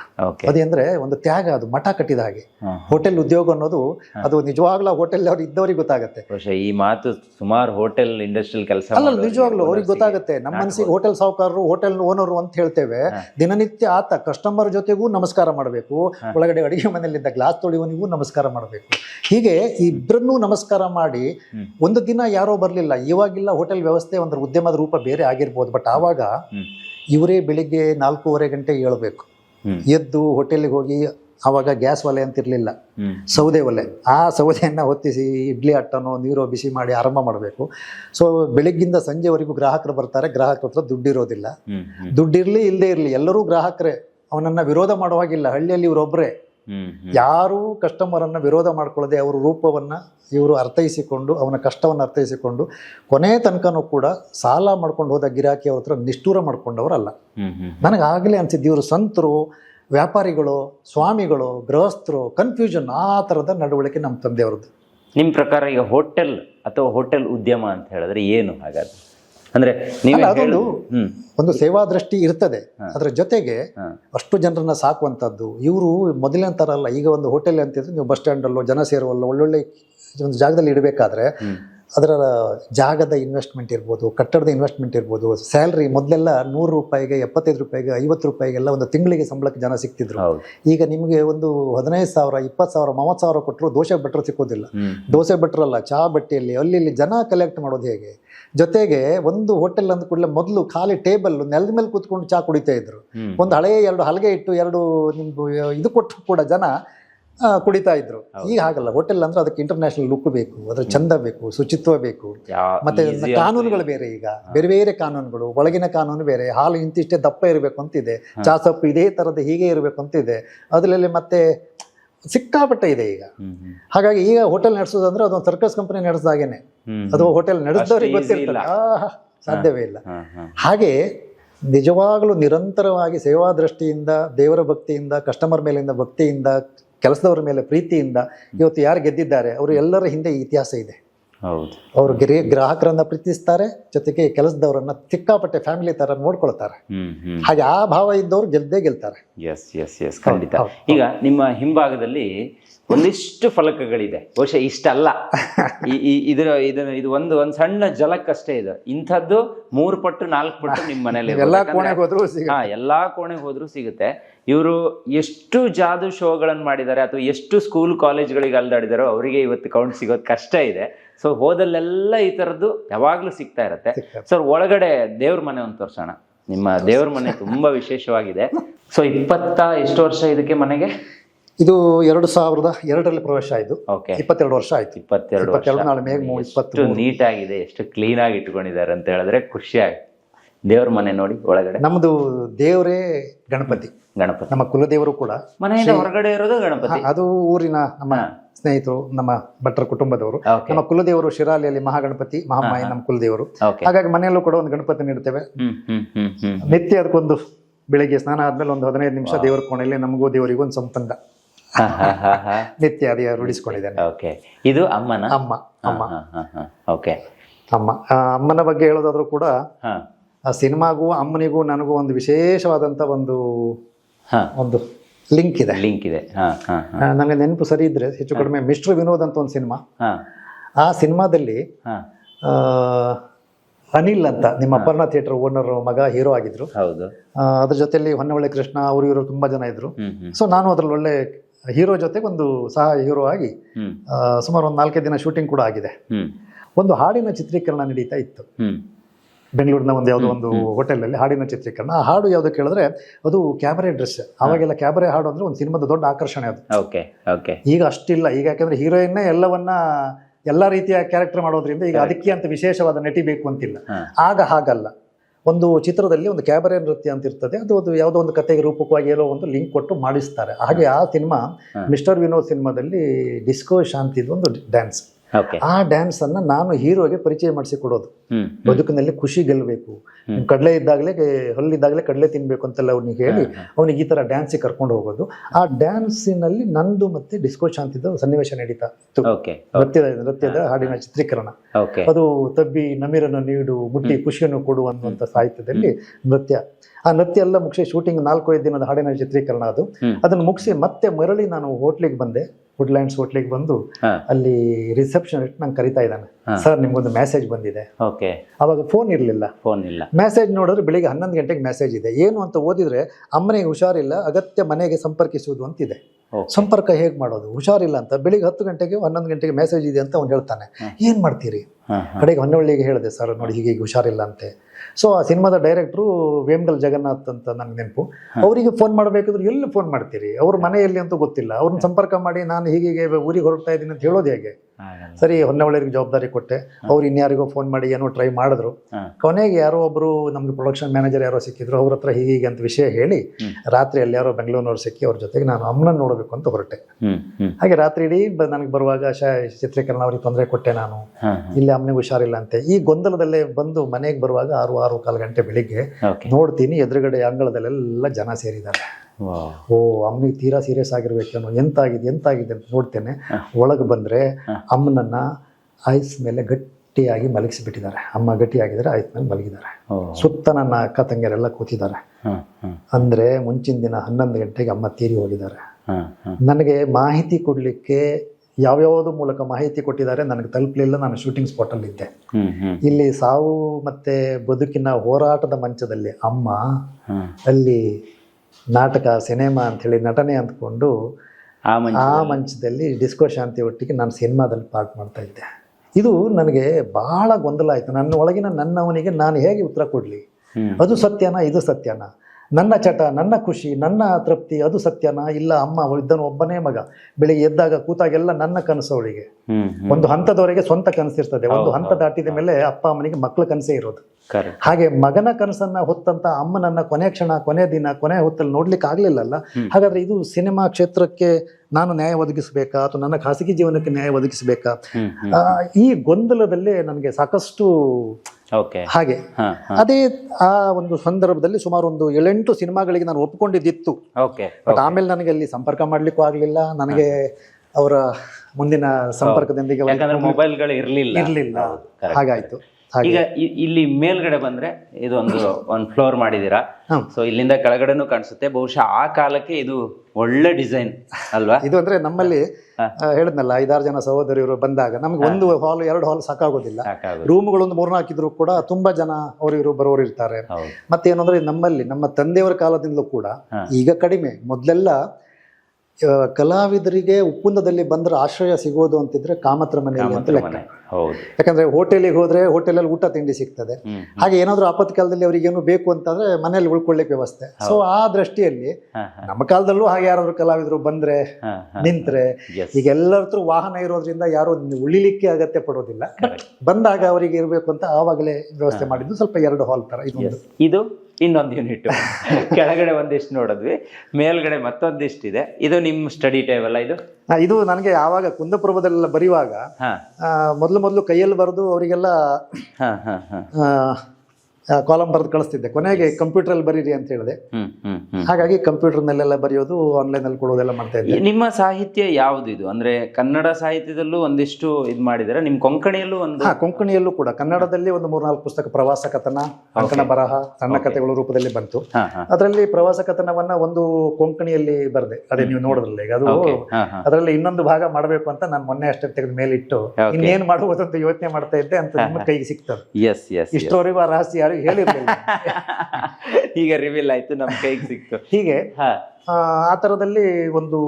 ಅದೇಂದ್ರೆ ಒಂದು ತ್ಯಾಗ ಅದು ಮಠ ಕಟ್ಟಿದ ಹಾಗೆ. ಹೋಟೆಲ್ ಉದ್ಯೋಗ ಅನ್ನೋದು ಅದು ನಿಜವಾಗ್ಲೂ ಹೋಟೆಲ್ ಅವ್ರು ಇದ್ದವ್ರಿಗೆ ಗೊತ್ತಾಗುತ್ತೆ. ಈ ಮಾತು ಸುಮಾರು ಹೋಟೆಲ್ ಇಂಡಸ್ಟ್ರಿಯಲ್ ಕೆಲಸ ಅಲ್ಲ ನಿಜವಾಗ್ಲೂ ಅವ್ರಿಗೆ ಗೊತ್ತಾಗುತ್ತೆ. ನಮ್ಮ ಮನಸ್ಸಿಗೆ ಹೋಟೆಲ್ ಸಾಹುಕಾರರು ಹೋಟೆಲ್ ಓನರು ಅಂತ ಹೇಳ್ತೇವೆ. ದಿನನಿತ್ಯ ಆತ ಕಸ್ಟಮರ್ ಜೊತೆಗೂ ನಮಸ್ಕಾರ ಮಾಡಬೇಕು. ಒಳಗಡೆ ಅಡಿಗೆ ಮನೆಯಲ್ಲಿದ್ದ ಗ್ಲಾಸ್ ತೊಳೆಯುವನಿಗೂ ನಮಸ್ಕಾರ ಮಾಡಬೇಕು. ಹೀಗೆ ಇಬ್ಬರನ್ನೂ ನಮಸ್ಕಾರ ಮಾಡಿ. ಒಂದು ದಿನ ಯಾರೋ ಬರಲಿಲ್ಲ. ಇವಾಗಿಲ್ಲ ಹೋಟೆಲ್ ವ್ಯವಸ್ಥೆ ಒಂದು ಉದ್ಯಮದ ರೂಪ ಬೇರೆ ಆಗಿರ್ಬೋದು. ಬಟ್ ಆವಾಗ. ಇವರೇ ಬೆಳಿಗ್ಗೆ ನಾಲ್ಕೂವರೆ ಗಂಟೆ ಏಳಬೇಕು. ಎದ್ದು ಹೋಟೆಲ್ಗೆ ಹೋಗಿ ಆವಾಗ ಗ್ಯಾಸ್ ಒಲೆ ಅಂತಿರ್ಲಿಲ್ಲ ಸೌದೆ ಒಲೆ. ಆ ಸೌದೆಯನ್ನು ಹೊತ್ತಿಸಿ ಇಡ್ಲಿ ಅಟ್ಟನೋ ನೀರೋ ಬಿಸಿ ಮಾಡಿ ಆರಂಭ ಮಾಡಬೇಕು. ಸೊ ಬೆಳಗ್ಗಿಂದ ಸಂಜೆವರೆಗೂ ಗ್ರಾಹಕರು ಬರ್ತಾರೆ. ಗ್ರಾಹಕರ ಹತ್ರ ದುಡ್ಡಿರೋದಿಲ್ಲ. ದುಡ್ಡಿರಲಿ ಇಲ್ಲದೆ ಇರಲಿ. ಎಲ್ಲರೂ ಗ್ರಾಹಕರೇ. ಅವನನ್ನ ವಿರೋಧ ಮಾಡುವಾಗಿಲ್ಲ ಹಳ್ಳಿಯಲ್ಲಿ ಇವರೊಬ್ಬರೇ ಯಾರೂ ಕಸ್ಟಮರನ್ನು ವಿರೋಧ ಮಾಡ್ಕೊಳ್ಳದೆ ಅವರ ರೂಪವನ್ನು ಇವರು ಅರ್ಥೈಸಿಕೊಂಡು ಅವನ ಕಷ್ಟವನ್ನು ಅರ್ಥೈಸಿಕೊಂಡು ಕೊನೆ ತನಕನೂ ಕೂಡ ಸಾಲ ಮಾಡ್ಕೊಂಡು ಹೋದ ಗಿರಾಕಿ ಅವ್ರ ಹತ್ರ ನಿಷ್ಠೂರ ಮಾಡ್ಕೊಂಡವರಲ್ಲ. ಹ್ಮ್ ಹ್ಮ್ ನನಗೆ ಆಗಲೇ ಅನ್ಸಿದ್ದು ಇವರು ಸಂತರು ವ್ಯಾಪಾರಿಗಳು ಸ್ವಾಮಿಗಳು ಗೃಹಸ್ಥರು ಕನ್ಫ್ಯೂಷನ್ ಆ ಥರದ ನಡವಳಿಕೆ ನಮ್ಮ ತಂದೆಯವ್ರದ್ದು. ನಿಮ್ಮ ಪ್ರಕಾರ ಈಗ ಹೋಟೆಲ್ ಅಥವಾ ಹೋಟೆಲ್ ಉದ್ಯಮ ಅಂತ ಹೇಳಿದ್ರೆ ಏನು ಹಾಗಾದ್ರೆ? ಅಂದ್ರೆ ನೀವು ಅದೊಂದು ಒಂದು ಸೇವಾ ದೃಷ್ಟಿ ಇರ್ತದೆ ಅದರ ಜೊತೆಗೆ. ಅಷ್ಟು ಜನರನ್ನ ಸಾಕುವಂತದ್ದು ಇವರು ಮೊದಲಿನ ತರ ಅಲ್ಲ ಈಗ ಒಂದು ಹೋಟೆಲ್ ಅಂತಿದ್ರೆ ನೀವು ಬಸ್ ಸ್ಟ್ಯಾಂಡಲ್ಲೋ ಜನ ಸೇರುವಲ್ಲೋ ಒಳ್ಳೊಳ್ಳೆ ಒಂದು ಜಾಗದಲ್ಲಿ ಇಡಬೇಕಾದ್ರೆ ಅದರ ಜಾಗದ ಇನ್ವೆಸ್ಟ್ಮೆಂಟ್ ಇರ್ಬೋದು ಕಟ್ಟಡದ ಇನ್ವೆಸ್ಟ್ಮೆಂಟ್ ಇರ್ಬೋದು ಸ್ಯಾಲ್ರಿ ಮೊದಲೆಲ್ಲ ನೂರು ರೂಪಾಯಿಗೆ ಎಪ್ಪತ್ತೈದು ರೂಪಾಯಿಗೆ ಐವತ್ತು ರೂಪಾಯಿಗೆಲ್ಲ ಒಂದು ತಿಂಗಳಿಗೆ ಸಂಬಳಕ್ಕೆ ಜನ ಸಿಗ್ತಿದ್ರು ಈಗ ನಿಮಗೆ ಒಂದು ಹದಿನೈದು ಸಾವಿರ ಇಪ್ಪತ್ತು ಸಾವಿರ ಮೂವತ್ತು ಸಾವಿರ ಕೊಟ್ಟರು ದೋಸೆ ಭಟ್ರು ಸಿಕ್ಕೋದಿಲ್ಲ. ದೋಸೆ ಭಟ್ರಲ್ಲ ಚಹಾ ಬಟ್ಟೆಯಲ್ಲಿ ಅಲ್ಲಿ ಇಲ್ಲಿ ಜನ ಕಲೆಕ್ಟ್ ಮಾಡೋದು ಹೇಗೆ? ಜೊತೆಗೆ ಒಂದು ಹೋಟೆಲ್ ಅಂದ ಕೂಡಲೇ ಮೊದಲು ಖಾಲಿ ಟೇಬಲ್ ನೆಲದ ಮೇಲೆ ಕೂತ್ಕೊಂಡು ಚಹಾ ಕುಡಿತಾ ಇದ್ರು. ಒಂದು ಹಳೆಯ ಎರಡು ಹಲಗೆ ಇಟ್ಟು ಎರಡು ನಿಮ್ದು ಇದು ಕೊಟ್ಟು ಕೂಡ ಜನ ಕುಡಿತಾ ಇದ್ರು. ಈಗ ಹಾಗಲ್ಲ. ಹೋಟೆಲ್ ಅಂದ್ರೆ ಅದಕ್ಕೆ ಇಂಟರ್ನ್ಯಾಷನಲ್ ಲುಕ್ ಬೇಕು ಅದ್ರ ಚಂದ ಬೇಕು ಶುಚಿತ್ವ ಬೇಕು. ಮತ್ತೆ ಕಾನೂನುಗಳು ಬೇರೆ ಈಗ. ಬೇರೆ ಬೇರೆ ಕಾನೂನುಗಳು ಒಳಗಿನ ಕಾನೂನು ಬೇರೆ ಹಾಲು ಇಂತಿಷ್ಟೇ ದಪ್ಪ ಇರಬೇಕು ಅಂತಿದೆ. ಚಾ ಸೊಪ್ಪು ಇದೇ ತರದ ಹೀಗೆ ಇರಬೇಕು ಅಂತಿದೆ. ಅದರಲ್ಲಿ ಮತ್ತೆ ಸಿಕ್ಕಾಪಟ್ಟೆ ಇದೆ ಈಗ. ಹಾಗಾಗಿ ಈಗ ಹೋಟೆಲ್ ನಡೆಸೋದಂದ್ರೆ ಅದೊಂದು ಸರ್ಕಸ್ ಕಂಪನಿ ನಡೆಸ್ದಾಗೇನೆ ಅದು ಹೋಟೆಲ್ ನಡೆಸಿದವ್ರಿಗೆ. ಆಹಾ, ಸಾಧ್ಯವೇ ಇಲ್ಲ. ಹಾಗೆ ನಿಜವಾಗಲೂ ನಿರಂತರವಾಗಿ ಸೇವಾ ದೃಷ್ಟಿಯಿಂದ ದೇವರ ಭಕ್ತಿಯಿಂದ ಕಸ್ಟಮರ್ ಮೇಲಿಂದ ಭಕ್ತಿಯಿಂದ ಕೆಲಸದವರ ಮೇಲೆ ಪ್ರೀತಿಯಿಂದ ಇವತ್ತು ಯಾರು ಗೆದ್ದಿದ್ದಾರೆ ಅವರು ಎಲ್ಲರ ಹಿಂದೆ ಇತಿಹಾಸ ಇದೆ. ಅವರು ಗಿರಿ ಗ್ರಾಹಕರನ್ನ ಪ್ರೀತಿಸ್ತಾರೆ ಜೊತೆಗೆ ಕೆಲಸದವರನ್ನ ತಿಕ್ಕಾಪಟ್ಟೆ ಫ್ಯಾಮಿಲಿ ತರ ನೋಡ್ಕೊಳ್ತಾರೆ. ಹಾಗೆ ಆ ಭಾವ ಇದ್ದವ್ರು ಗೆಲ್ದೇ ಗೆಲ್ತಾರೆ. ಎಸ್ ಎಸ್ ಎಸ್ ಖಂಡಿತ. ಈಗ ನಿಮ್ಮ ಹಿಂಭಾಗದಲ್ಲಿ ಒಂದಿಷ್ಟು ಫಲಕಗಳಿದೆ. ಬಹುಶಃ ಇಷ್ಟಲ್ಲ. [LAUGHS] ಇದರ ಇದನ್ನ ಇದು ಒಂದು ಒಂದು ಸಣ್ಣ ಜಲಕ್ಕಷ್ಟೇ ಇದು. ಇಂಥದ್ದು ಮೂರು ಪಟ್ಟು ನಾಲ್ಕು ಪಟ್ಟು [LAUGHS] ನಿಮ್ಮ ಮನೇಲಿ. ಎಲ್ಲಾ ಕೋಣೆಗೆ ಹೋದ್ರು ಸಿಗುತ್ತೆ. ಹಾ ಎಲ್ಲಾ ಕೋಣೆಗೆ ಹೋದ್ರೂ ಸಿಗುತ್ತೆ. ಇವರು ಎಷ್ಟು ಜಾದು ಶೋಗಳನ್ನು ಮಾಡಿದ್ದಾರೆ ಅಥವಾ ಎಷ್ಟು ಸ್ಕೂಲ್ ಕಾಲೇಜ್ಗಳಿಗೆ ಅಲ್ದಾಡಿದಾರೋ ಅವರಿಗೆ ಇವತ್ತು ಕೌಂಟ್ ಸಿಗೋದು ಕಷ್ಟ ಇದೆ. ಸೊ ಹೋದಲ್ಲೆಲ್ಲ ಈ ಥರದ್ದು ಯಾವಾಗಲೂ ಸಿಗ್ತಾ ಇರುತ್ತೆ. ಸರ್ ಒಳಗಡೆ ದೇವ್ರ ಮನೆ ಒಂದು ತೋರ್ಸೋಣ. ನಿಮ್ಮ ದೇವ್ರ ಮನೆ ತುಂಬಾ ವಿಶೇಷವಾಗಿದೆ. ಸೊ ಇಪ್ಪತ್ತ ಎಷ್ಟು ವರ್ಷ ಇದಕ್ಕೆ ಮನೆಗೆ? ಇದು ಎರಡು ಸಾವಿರದ ಎರಡರಲ್ಲಿ ಪ್ರವೇಶ ಆಯ್ತು. ಓಕೆ ಇಪ್ಪತ್ತೆರಡು ವರ್ಷ ಆಯ್ತು. ಇಪ್ಪತ್ತೆರಡು ವರ್ಷ. ಇಪ್ಪತ್ತೆರಡು ನಾಳೆ ಮೇಘ ಇಪ್ಪತ್ತು ಎಷ್ಟು ನೀಟ್ ಆಗಿದೆ ಎಷ್ಟು ಕ್ಲೀನ್ ಆಗಿ ಇಟ್ಕೊಂಡಿದ್ದಾರೆ ಅಂತ ಹೇಳಿದ್ರೆ ಖುಷಿ ಆಯ್ತು ದೇವ್ರ ಮನೆ ನೋಡಿ ಒಳಗಡೆ. ನಮ್ಮದು ದೇವರೇ ಗಣಪತಿ. ಗಣಪತಿ. ನಮ್ಮ ಕುಲದೇವರು ಕೂಡ ಮನೆಯಿಂದ ಹೊರಗಡೆ ಇರೋದು ಗಣಪತಿ. ಅದು ಊರಿನ ನಮ್ಮ ಸ್ನೇಹಿತರು ನಮ್ಮ ಭಟ್ರ ಕುಟುಂಬದವರು. ನಮ್ಮ ಕುಲದೇವರು ಶಿರಾಲಿಯಲ್ಲಿ ಮಹಾಗಣಪತಿ ಮಹಾಮಾಯಿ ನಮ್ಮ ಕುಲದೇವರು. ಹಾಗಾಗಿ ಮನೆಯಲ್ಲೂ ಕೂಡ ಒಂದು ಗಣಪತಿ ಇಡ್ತೇವೆ ಹ್ಮ್ ನಿತ್ಯ ಅದಕ್ಕೊಂದು ಬೆಳಿಗ್ಗೆ ಸ್ನಾನ ಆದ್ಮೇಲೆ ಒಂದು ಹದಿನೈದು ನಿಮಿಷ ದೇವರ ಕೋಣೆಯಲ್ಲಿ ನಮಗೂ ದೇವರಿಗೂ ಒಂದು ಸಂಬಂಧ. [LAUGHS] ನಿತ್ಯ ಅದೇ ರೂಢಿಸ್ಕೊಂಡಿದ್ದೇನೆ. ಓಕೆ ಇದು ಅಮ್ಮನ? ಅಮ್ಮ ಅಮ್ಮ. ಓಕೆ ಅಮ್ಮ ಅಮ್ಮನ ಬಗ್ಗೆ ಹೇಳೋದಾದ್ರೂ ಕೂಡ ಆ ಸಿನಿಮಾಗೂ ಅಮ್ಮನಿಗೂ ನನಗೂ ಒಂದು ವಿಶೇಷವಾದಂತ ಒಂದು ಒಂದು ಲಿಂಕ್ ಇದೆ. ಲಿಂಕ್ ಇದೆ. ನನಗೆ ನೆನಪು ಸರಿ ಇದ್ರೆ ಹೆಚ್ಚು ಕಡಿಮೆ ಮಿಸ್ಟರ್ ವಿನೋದ್ ಅಂತ ಒಂದು ಸಿನಿಮಾ. ಆ ಸಿನಿಮಾದಲ್ಲಿ ಆ, ಅನಿಲ್ ಅಂತ ನಿಮ್ಮ ಅಪರ್ಣ ಥಿಯೇಟರ್ ಓನರ್ ಮಗ ಹೀರೋ ಆಗಿದ್ರು. ಹೌದು. ಅದ್ರ ಜೊತೆಯಲ್ಲಿ ಹೊನ್ನವಳ್ಳಿ ಕೃಷ್ಣ ಅವರು ಇವರು ತುಂಬಾ ಜನ ಇದ್ರು. ಸೊ ನಾನು ಅದ್ರಲ್ಲಿ ಒಳ್ಳೆ ಹೀರೋ ಜೊತೆಗೆ ಒಂದು ಸಹ ಹೀರೋ ಆಗಿ ಸುಮಾರು ಒಂದು ನಾಲ್ಕೈದು ದಿನ ಶೂಟಿಂಗ್ ಕೂಡ ಆಗಿದೆ. ಒಂದು ಹಾಡಿನ ಚಿತ್ರೀಕರಣ ನಡೀತಾ ಇತ್ತು. ಬೆಂಗಳೂರಿನ ಒಂದು ಯಾವುದೋ ಒಂದು ಹೋಟೆಲಲ್ಲಿ ಹಾಡಿನ ಚಿತ್ರೀಕರಣ. ಆ ಹಾಡು ಯಾವುದು ಕೇಳಿದ್ರೆ ಅದು ಕ್ಯಾಬರೆ ಡ್ರೆಸ್. ಅವಾಗೆಲ್ಲ ಕ್ಯಾಬರೆ ಹಾಡು ಅಂದ್ರೆ ಒಂದು ಸಿನಿಮಾದ ದೊಡ್ಡ ಆಕರ್ಷಣೆ ಅದು. Okay okay. ಈಗ ಅಷ್ಟಿಲ್ಲ. ಈಗ ಯಾಕಂದ್ರೆ ಹೀರೋಯಿನ್ನೇ ಎಲ್ಲವನ್ನ ಎಲ್ಲಾ ರೀತಿಯ ಕ್ಯಾರೆಕ್ಟರ್ ಮಾಡೋದ್ರಿಂದ ಈಗ ಅದಕ್ಕೆ ಅಂತ ವಿಶೇಷವಾದ ನಟಿ ಬೇಕು ಅಂತಿಲ್ಲ. ಆಗ ಹಾಗಲ್ಲ. ಒಂದು ಚಿತ್ರದಲ್ಲಿ ಒಂದು ಕ್ಯಾಬರೆ ನೃತ್ಯ ಅಂತ ಇರ್ತದೆ. ಅದು ಅದು ಯಾವುದೋ ಒಂದು ಕಥೆಗೆ ರೂಪಕವಾಗಿ ಏನೋ ಒಂದು ಲಿಂಕ್ ಕೊಟ್ಟು ಮಾಡಿಸ್ತಾರೆ. ಹಾಗೆ ಆ ಸಿನಿಮಾ. ಮಿಸ್ಟರ್ ವಿನೋದ್ ಸಿನಿಮಾದಲ್ಲಿ ಡಿಸ್ಕೋ ಶಾಂತಿದು ಒಂದು ಡ್ಯಾನ್ಸ್. ಆ ಡ್ಯಾನ್ಸ್ ಅನ್ನ ನಾನು ಹೀರೋಗೆ ಪರಿಚಯ ಮಾಡಿಸಿ ಕೊಡೋದು. ಹ್ಮ್ ಬದುಕಿನಲ್ಲಿ ಖುಷಿ ಗೆಲ್ಲಬೇಕು. ಕಡಲೆ ಇದ್ದಾಗಲೇ ಹಲ್ಲಿದ್ದಾಗಲೇ ಕಡಲೆ ತಿನ್ಬೇಕು ಅಂತೆಲ್ಲ ಅವ್ನಿಗೆ ಹೇಳಿ ಅವನಿಗೆ ಈ ತರ ಡ್ಯಾನ್ಸಿಗೆ ಕರ್ಕೊಂಡು ಹೋಗೋದು. ಆ ಡ್ಯಾನ್ಸಿನಲ್ಲಿ ನಂದು ಮತ್ತೆ ಡಿಸ್ಕೋ ಶಾಂತಿದ ಸನ್ನಿವೇಶ ನಡೀತಾ ಇತ್ತು. ನೃತ್ಯದ ನೃತ್ಯದ ಹಾಡಿನ ಚಿತ್ರೀಕರಣ. ಅದು ತಬ್ಬಿ ನಮಿರನ್ನು ನೀಡು ಮುಟ್ಟಿ ಖುಷಿಯನ್ನು ಕೊಡು ಅನ್ನುವಂಥ ಸಾಹಿತ್ಯದಲ್ಲಿ ನೃತ್ಯ. ಆ ನೃತ್ಯ ಎಲ್ಲ ಮುಗಿಸಿ ಶೂಟಿಂಗ್ ನಾಲ್ಕು ಐದು ದಿನದ ಹಾಡಿನ ಚಿತ್ರೀಕರಣ ಅದು. ಅದನ್ನ ಮುಗಿಸಿ ಮತ್ತೆ ಮರಳಿ ನಾನು ಹೋಟ್ಲಿಗೆ ಬಂದೆ. ವುಡ್ಲ್ಯಾಂಡ್ಸ್ ಹೋಟ್ಲಿಗೆ ಬಂದು ಅಲ್ಲಿ ರಿಸೆಪ್ಷನ್ ಇಟ್ಟು ನಂಗೆ ಕರಿತಾ ಇದ್ದಾನೆ. ಸರ್ ನಿಮ್ಗೊಂದು ಮೆಸೇಜ್ ಬಂದಿದೆ. ಓಕೆ. ಅವಾಗ ಫೋನ್ ಇರಲಿಲ್ಲ. ಫೋನ್ ಇಲ್ಲ. ಮೆಸೇಜ್ ನೋಡಿದ್ರೆ ಬೆಳಿಗ್ಗೆ ಹನ್ನೊಂದು ಗಂಟೆಗೆ ಮೆಸೇಜ್ ಇದೆ. ಏನು ಅಂತ ಓದಿದ್ರೆ ಅಮ್ಮನಿಗೆ ಹುಷಾರಿಲ್ಲ ಅಗತ್ಯ ಮನೆಗೆ ಸಂಪರ್ಕಿಸುವುದು ಅಂತಿದೆ. ಸಂಪರ್ಕ ಹೇಗೆ ಮಾಡೋದು? ಹುಷಾರಿಲ್ಲ ಅಂತ ಬೆಳಿಗ್ಗೆ ಹತ್ತು ಗಂಟೆಗೆ ಹನ್ನೊಂದು ಗಂಟೆಗೆ ಮೆಸೇಜ್ ಇದೆ ಅಂತ ಅವ್ನು ಹೇಳ್ತಾನೆ. ಏನು ಮಾಡ್ತೀರಿ? ಕಡೆಗೆ ಹೊನ್ನವಳ್ಳಿಗೆ ಹೇಳಿದೆ ಸರ್ ನೋಡಿ ಹೀಗೆ ಹೀಗೆ ಹುಷಾರಿಲ್ಲ ಅಂತೆ. ಸೊ ಆ ಸಿನಿಮಾದ ಡೈರೆಕ್ಟ್ರು ವೇಮ್ಗಲ್ ಜಗನ್ನಾಥ್ ಅಂತ ನನಗೆ ನೆನಪು. ಅವರಿಗೆ ಫೋನ್ ಮಾಡಬೇಕಾದ್ರೆ ಎಲ್ಲಿ ಫೋನ್ ಮಾಡ್ತೀರಿ? ಅವ್ರ ಮನೆಯಲ್ಲಿ ಅಂತ ಗೊತ್ತಿಲ್ಲ. ಅವ್ರನ್ನ ಸಂಪರ್ಕ ಮಾಡಿ ನಾನು ಹೀಗೆ ಹೀಗೆ ಊರಿಗೆ ಹೊರಡ್ತಾ ಇದ್ದೀನಿ ಅಂತ ಹೇಳೋದು ಹೇಗೆ. ಸರಿ ಹೊನ್ನವಳ್ಳಿಗೆ ಜವಾಬ್ದಾರಿ ಕೊಟ್ಟೆ. ಅವ್ರು ಇನ್ಯಾರಿಗೋ ಫೋನ್ ಮಾಡಿ ಏನೋ ಟ್ರೈ ಮಾಡಿದ್ರು. ಕೊನೆಗೆ ಯಾರೋ ಒಬ್ಬರು ನಮ್ಗೆ ಪ್ರೊಡಕ್ಷನ್ ಮ್ಯಾನೇಜರ್ ಯಾರೋ ಸಿಕ್ಕಿದ್ರು ಅವ್ರ ಹತ್ರ ಹೀಗೆ ಅಂತ ವಿಷಯ ಹೇಳಿ. ರಾತ್ರಿ ಅಲ್ಲಿ ಯಾರೋ ಬೆಂಗಳೂರಿನವ್ರು ಸಿಕ್ಕಿ ಅವ್ರ ಜೊತೆಗೆ ನಾನು ಅಮ್ಮನ ನೋಡಬೇಕು ಅಂತ ಹೊರಟೆ. ಹಾಗೆ ರಾತ್ರಿ ಇಡೀ ನನಗೆ ಬರುವಾಗ ಶ ಚಿತ್ರೀಕರಣ ಅವ್ರಿಗೆ ತೊಂದರೆ ಕೊಟ್ಟೆ ನಾನು. ಇಲ್ಲಿ ಅಮ್ಮನಿಗೆ ಹುಷಾರಿಲ್ಲ ಅಂತೆ. ಈ ಗೊಂದಲದಲ್ಲೇ ಬಂದು ಮನೆಗೆ ಬರುವಾಗ ಆರು ಆರು ಕಾಲು ಗಂಟೆ ಬೆಳಿಗ್ಗೆ ನೋಡ್ತೀನಿ ಎದುರುಗಡೆ ಅಂಗಳದಲ್ಲೆಲ್ಲ ಜನ ಸೇರಿದ್ದಾರೆ. ಓ ಅಮ್ಮನಿಗೆ ತೀರಾ ಸೀರಿಯಸ್ ಆಗಿರ್ಬೇಕೇನೋ ಎಂತಾಗಿದೆ ಎಂತಾಗಿದೆ ಅಂತ ನೋಡ್ತೇನೆ. ಒಳಗೆ ಬಂದರೆ ಅಮ್ಮನನ್ನು ಐಸ್ ಮೇಲೆ ಗಟ್ಟಿಯಾಗಿ ಮಲಗಿಸಿಬಿಟ್ಟಿದ್ದಾರೆ. ಅಮ್ಮ ಗಟ್ಟಿಯಾಗಿದ್ದಾರೆ ಐಸ್ ಮೇಲೆ ಮಲಗಿದ್ದಾರೆ. ಸುತ್ತ ನನ್ನ ಅಕ್ಕ ತಂಗಿಯರೆಲ್ಲ ಕೂತಿದ್ದಾರೆ. ಅಂದರೆ ಮುಂಚಿನ ದಿನ ಹನ್ನೊಂದು ಗಂಟೆಗೆ ಅಮ್ಮ ತೀರಿ ಹೋಗಿದ್ದಾರೆ. ನನಗೆ ಮಾಹಿತಿ ಕೊಡಲಿಕ್ಕೆ ಯಾವ್ಯಾವುದೋ ಮೂಲಕ ಮಾಹಿತಿ ಕೊಟ್ಟಿದ್ದಾರೆ ನನಗೆ ತಲುಪಲಿಲ್ಲ. ನಾನು ಶೂಟಿಂಗ್ ಸ್ಪಾಟಲ್ಲಿ ಇದ್ದೆ. ಹ್ಮ್ ಹ್ಮ್. ಇಲ್ಲಿ ಸಾವು ಮತ್ತೆ ಬದುಕಿನ ಹೋರಾಟದ ಮಂಚದಲ್ಲಿ ಅಮ್ಮ ಅಲ್ಲಿ ನಾಟಕ ಸಿನಿಮಾ ಅಂಥೇಳಿ ನಟನೆ ಅಂದ್ಕೊಂಡು ಆ ಮಂಚ ಮಂಚದಲ್ಲಿ ಡಿಸ್ಕೋ ಶಾಂತಿ ಒಟ್ಟಿಗೆ ನಾನು ಸಿನಿಮಾದಲ್ಲಿ ಪಾರ್ಟ್ ಮಾಡ್ತಾ ಇದ್ದೆ. ಇದು ನನಗೆ ಬಹಳ ಗೊಂದಲ ಆಯಿತು. ನನ್ನ ಒಳಗಿನ ನನ್ನವನಿಗೆ ನಾನು ಹೇಗೆ ಉತ್ತರ ಕೊಡಲಿ? ಅದು ಸತ್ಯನಾ ಇದು ಸತ್ಯನಾ? ನನ್ನ ಚಟ ನನ್ನ ಖುಷಿ ನನ್ನ ತೃಪ್ತಿ ಅದು ಸತ್ಯನಾ ಇಲ್ಲ ಅಮ್ಮ ಇದ್ದನು ಒಬ್ಬನೇ ಮಗ. ಬೆಳಿಗ್ಗೆ ಎದ್ದಾಗ ಕೂತಾಗೆಲ್ಲ ನನ್ನ ಕನಸು ಅವಳಿಗೆ. ಒಂದು ಹಂತದವರೆಗೆ ಸ್ವಂತ ಕನಸಿರ್ತದೆ ಒಂದು ಹಂತ ದಾಟಿದ ಮೇಲೆ ಅಪ್ಪ ಅಮ್ಮನಿಗೆ ಮಕ್ಕಳ ಕನಸೇ ಇರೋದು. ಹಾಗೆ ಮಗನ ಕನಸನ್ನ ಹೊತ್ತಂತ ಅಮ್ಮನನ್ನ ಕೊನೆ ಕ್ಷಣ ಕೊನೆ ದಿನ ಕೊನೆ ಹೊತ್ತಲ್ಲಿ ನೋಡ್ಲಿಕ್ಕೆ ಆಗ್ಲಿಲ್ಲಲ್ಲ. ಹಾಗಾದ್ರೆ ಇದು ಸಿನಿಮಾ ಕ್ಷೇತ್ರಕ್ಕೆ ನಾನು ನ್ಯಾಯ ಒದಗಿಸಬೇಕಾ? ಅಥವಾ ನನ್ನ ಖಾಸಗಿ ಜೀವನಕ್ಕೆ ನ್ಯಾಯ ಒದಗಿಸಬೇಕಾ? ಈ ಗೊಂದಲದಲ್ಲೇ ನನಗೆ ಸಾಕಷ್ಟು ಹಾಗೆ. ಅದೇ ಆ ಒಂದು ಸಂದರ್ಭದಲ್ಲಿ ಸುಮಾರು ಒಂದು ಏಳೆಂಟು ಸಿನಿಮಾಗಳಿಗೆ ನಾನು ಒಪ್ಪಿಕೊಂಡಿದ್ದಿತ್ತು. ಬಟ್ ಆಮೇಲೆ ನನಗೆ ಅಲ್ಲಿ ಸಂಪರ್ಕ ಮಾಡ್ಲಿಕ್ಕೂ ಆಗ್ಲಿಲ್ಲ. ನನಗೆ ಅವರ ಮುಂದಿನ ಸಂಪರ್ಕದೊಂದಿಗೆ ಮೊಬೈಲ್ಗಳು ಇರ್ಲಿಲ್ಲ. ಇರಲಿಲ್ಲ. ಹಾಗಾಯ್ತು. ಹಾಗೆ ಈಗ ಇಲ್ಲಿ ಮೇಲ್ಗಡೆ ಬಂದ್ರೆ ಇದೊಂದು ಒಂದು ಫ್ಲೋರ್ ಮಾಡಿದೀರಾ. ಸೊ ಇಲ್ಲಿಂದ ಕೆಳಗಡೆನೂ ಕಾಣಿಸುತ್ತೆ. ಬಹುಶಃ ಆ ಕಾಲಕ್ಕೆ ಇದು ಒಳ್ಳೆ ಡಿಸೈನ್ ಅಲ್ವಾ? ಇದು ಅಂದ್ರೆ ನಮ್ಮಲ್ಲಿ. ಹೇಳಿದ್ನಲ್ಲ ಐದಾರು ಜನ ಸಹೋದರಿಯರು ಬಂದಾಗ ನಮ್ಗೆ ಒಂದು ಹಾಲ್ ಎರಡು ಹಾಲ್ ಸಾಕಾಗೋದಿಲ್ಲ. ರೂಮ್ಗಳೊಂದು ಮೂರ್ನಾಕಿದ್ರು ಹಾಕಿದ್ರು ಕೂಡ ತುಂಬಾ ಜನ ಅವರಿವರು ಇವರು ಬರೋರು ಇರ್ತಾರೆ. ಮತ್ತೇನಂದ್ರೆ ನಮ್ಮಲ್ಲಿ ನಮ್ಮ ತಂದೆಯವರ ಕಾಲದಿಂದಲೂ ಕೂಡ ಈಗ ಕಡಿಮೆ. ಮೊದಲೆಲ್ಲ ಕಲಾವಿದರಿಗೆ ಉಪ್ಪುಂದದಲ್ಲಿ ಬಂದ್ರೆ ಆಶ್ರಯ ಸಿಗೋದು ಅಂತಿದ್ರೆ ಕಾಮತ್ರ ಮನೆಯಲ್ಲಿ ಅಂತ ಲೆಕ್ಕ. ಯಾಕಂದ್ರೆ ಹೋಟೆಲಿಗೆ ಹೋದ್ರೆ ಹೋಟೆಲಲ್ಲಿ ಊಟ ತಿಂಡಿ ಸಿಗ್ತದೆ. ಹಾಗೆ ಏನಾದ್ರೂ ಆಪತ್ ಕಾಲದಲ್ಲಿ ಅವ್ರಿಗೆ ಏನು ಬೇಕು ಅಂತಂದ್ರೆ ಮನೆಯಲ್ಲಿ ಉಳ್ಕೊಳ್ಳಿಕ್ಕೆ ವ್ಯವಸ್ಥೆ. ಸೊ ಆ ದೃಷ್ಟಿಯಲ್ಲಿ ನಮ್ಮ ಕಾಲದಲ್ಲೂ ಹಾಗೆ ಯಾರಾದ್ರೂ ಕಲಾವಿದರು ಬಂದ್ರೆ. ನಿಂತ್ರೆ. ಈಗ ಎಲ್ಲರ ಹತ್ರ ವಾಹನ ಇರೋದ್ರಿಂದ ಯಾರು ಉಳಿಲಿಕ್ಕೆ ಅಗತ್ಯ ಪಡೋದಿಲ್ಲ. ಬಂದಾಗ ಅವರಿಗೆ ಇರಬೇಕು ಅಂತ ಆವಾಗಲೇ ವ್ಯವಸ್ಥೆ ಮಾಡಿದ್ದು ಸ್ವಲ್ಪ ಎರಡು ಹಾಲ್ ತರ ಇದು? ಇನ್ನೊಂದು ಯೂನಿಟ್ ಕೆಳಗಡೆ ಒಂದಿಷ್ಟು ನೋಡಿದ್ವಿ ಮೇಲ್ಗಡೆ ಮತ್ತೊಂದಿಷ್ಟಿದೆ ಇದು. ನಿಮ್ಮ ಸ್ಟಡಿ ಟೇಬಲ್ ಇದು? ಇದು ನನಗೆ ಯಾವಾಗ ಕುಂದಪುರದಲ್ಲೆಲ್ಲ ಬರೆಯುವಾಗ ಹಾ. ಮೊದಲು ಮೊದಲು ಕೈಯಲ್ಲಿ ಬರೆದು ಅವರಿಗೆಲ್ಲ ಹಾ ಹಾ ಹಾ. ಕಾಲಮ್ ಬರೆದು ಕಳಿಸ್ತಿದ್ದೆ. ಕೊನೆಗೆ ಕಂಪ್ಯೂಟರಲ್ಲಿ ಬರೀರಿ ಅಂತ ಹೇಳಿದೆ. ಹ್ಮ್ ಕಂಪ್ಯೂಟರ್ ಹಾಗಾಗಿ ಕಂಪ್ಯೂಟರ್ನಲ್ಲೆಲ್ಲ ಬರೆಯೋದು ಆನ್ಲೈನಲ್ಲಿ ಕೊಡೋದೆಲ್ಲ ಮಾಡ್ತಾ ಇದ್ದೆ. ನಿಮ್ಮ ಸಾಹಿತ್ಯ ಯಾವ್ದು ಇದು? ಅಂದ್ರೆ ಕನ್ನಡ ಸಾಹಿತ್ಯದಲ್ಲೂ ಒಂದಿಷ್ಟು ಇದ್ ಮಾಡಿದಾರೆ. ನಿಮ್ ಕೊಂಕಣಿಯಲ್ಲೂ ಒಂದು? ಕೊಂಕಣಿಯಲ್ಲೂ ಕೂಡ. ಕನ್ನಡದಲ್ಲಿ ಒಂದು ಮೂರ್ನಾಲ್ಕು ಪುಸ್ತಕ ಪ್ರವಾಸ ಕಥನ ಅಂಕಣ ಬರಹ ಸಣ್ಣ ಕಥೆಗಳ ರೂಪದಲ್ಲಿ ಬಂತು. ಅದರಲ್ಲಿ ಪ್ರವಾಸ ಕಥನವನ್ನ ಒಂದು ಕೊಂಕಣಿಯಲ್ಲಿ ಬರೆದೆ. ಅದೇ ನೀವು ನೋಡಿದ್ರಲ್ಲ ಈಗ ಅದು ಅದರಲ್ಲಿ ಇನ್ನೊಂದು ಭಾಗ ಮಾಡಬೇಕು ಅಂತ ನಾನು ಮೊನ್ನೆ ಅಷ್ಟೇ ತೆಗೆದ ಮೇಲಿಟ್ಟು ಇಟ್ಟು ಇನ್ನೇನು ಮಾಡಬಹುದು ಅಂತ ಯೋಚನೆ ಮಾಡ್ತಾ ಇದ್ದೆ ಅಂತ ನಿಮ್ಮ ಕೈಗೆ ಸಿಗ್ತದೆ. ಇಷ್ಟವರೆಗೂ ಆ ರಹಸ್ಯ ಯಾರಿಗೂ ಹೇಳಿರ್ಲಿಲ್ಲ. [LAUGHS] ಈಗ ರಿವೀಲ್ ಆಯ್ತು ನಮ್ ಕೈಗೆ ಸಿಕ್ತು. ಹೀಗೆ ಹಾ. ಆ, ಆ ಥರದಲ್ಲಿ ಒಂದು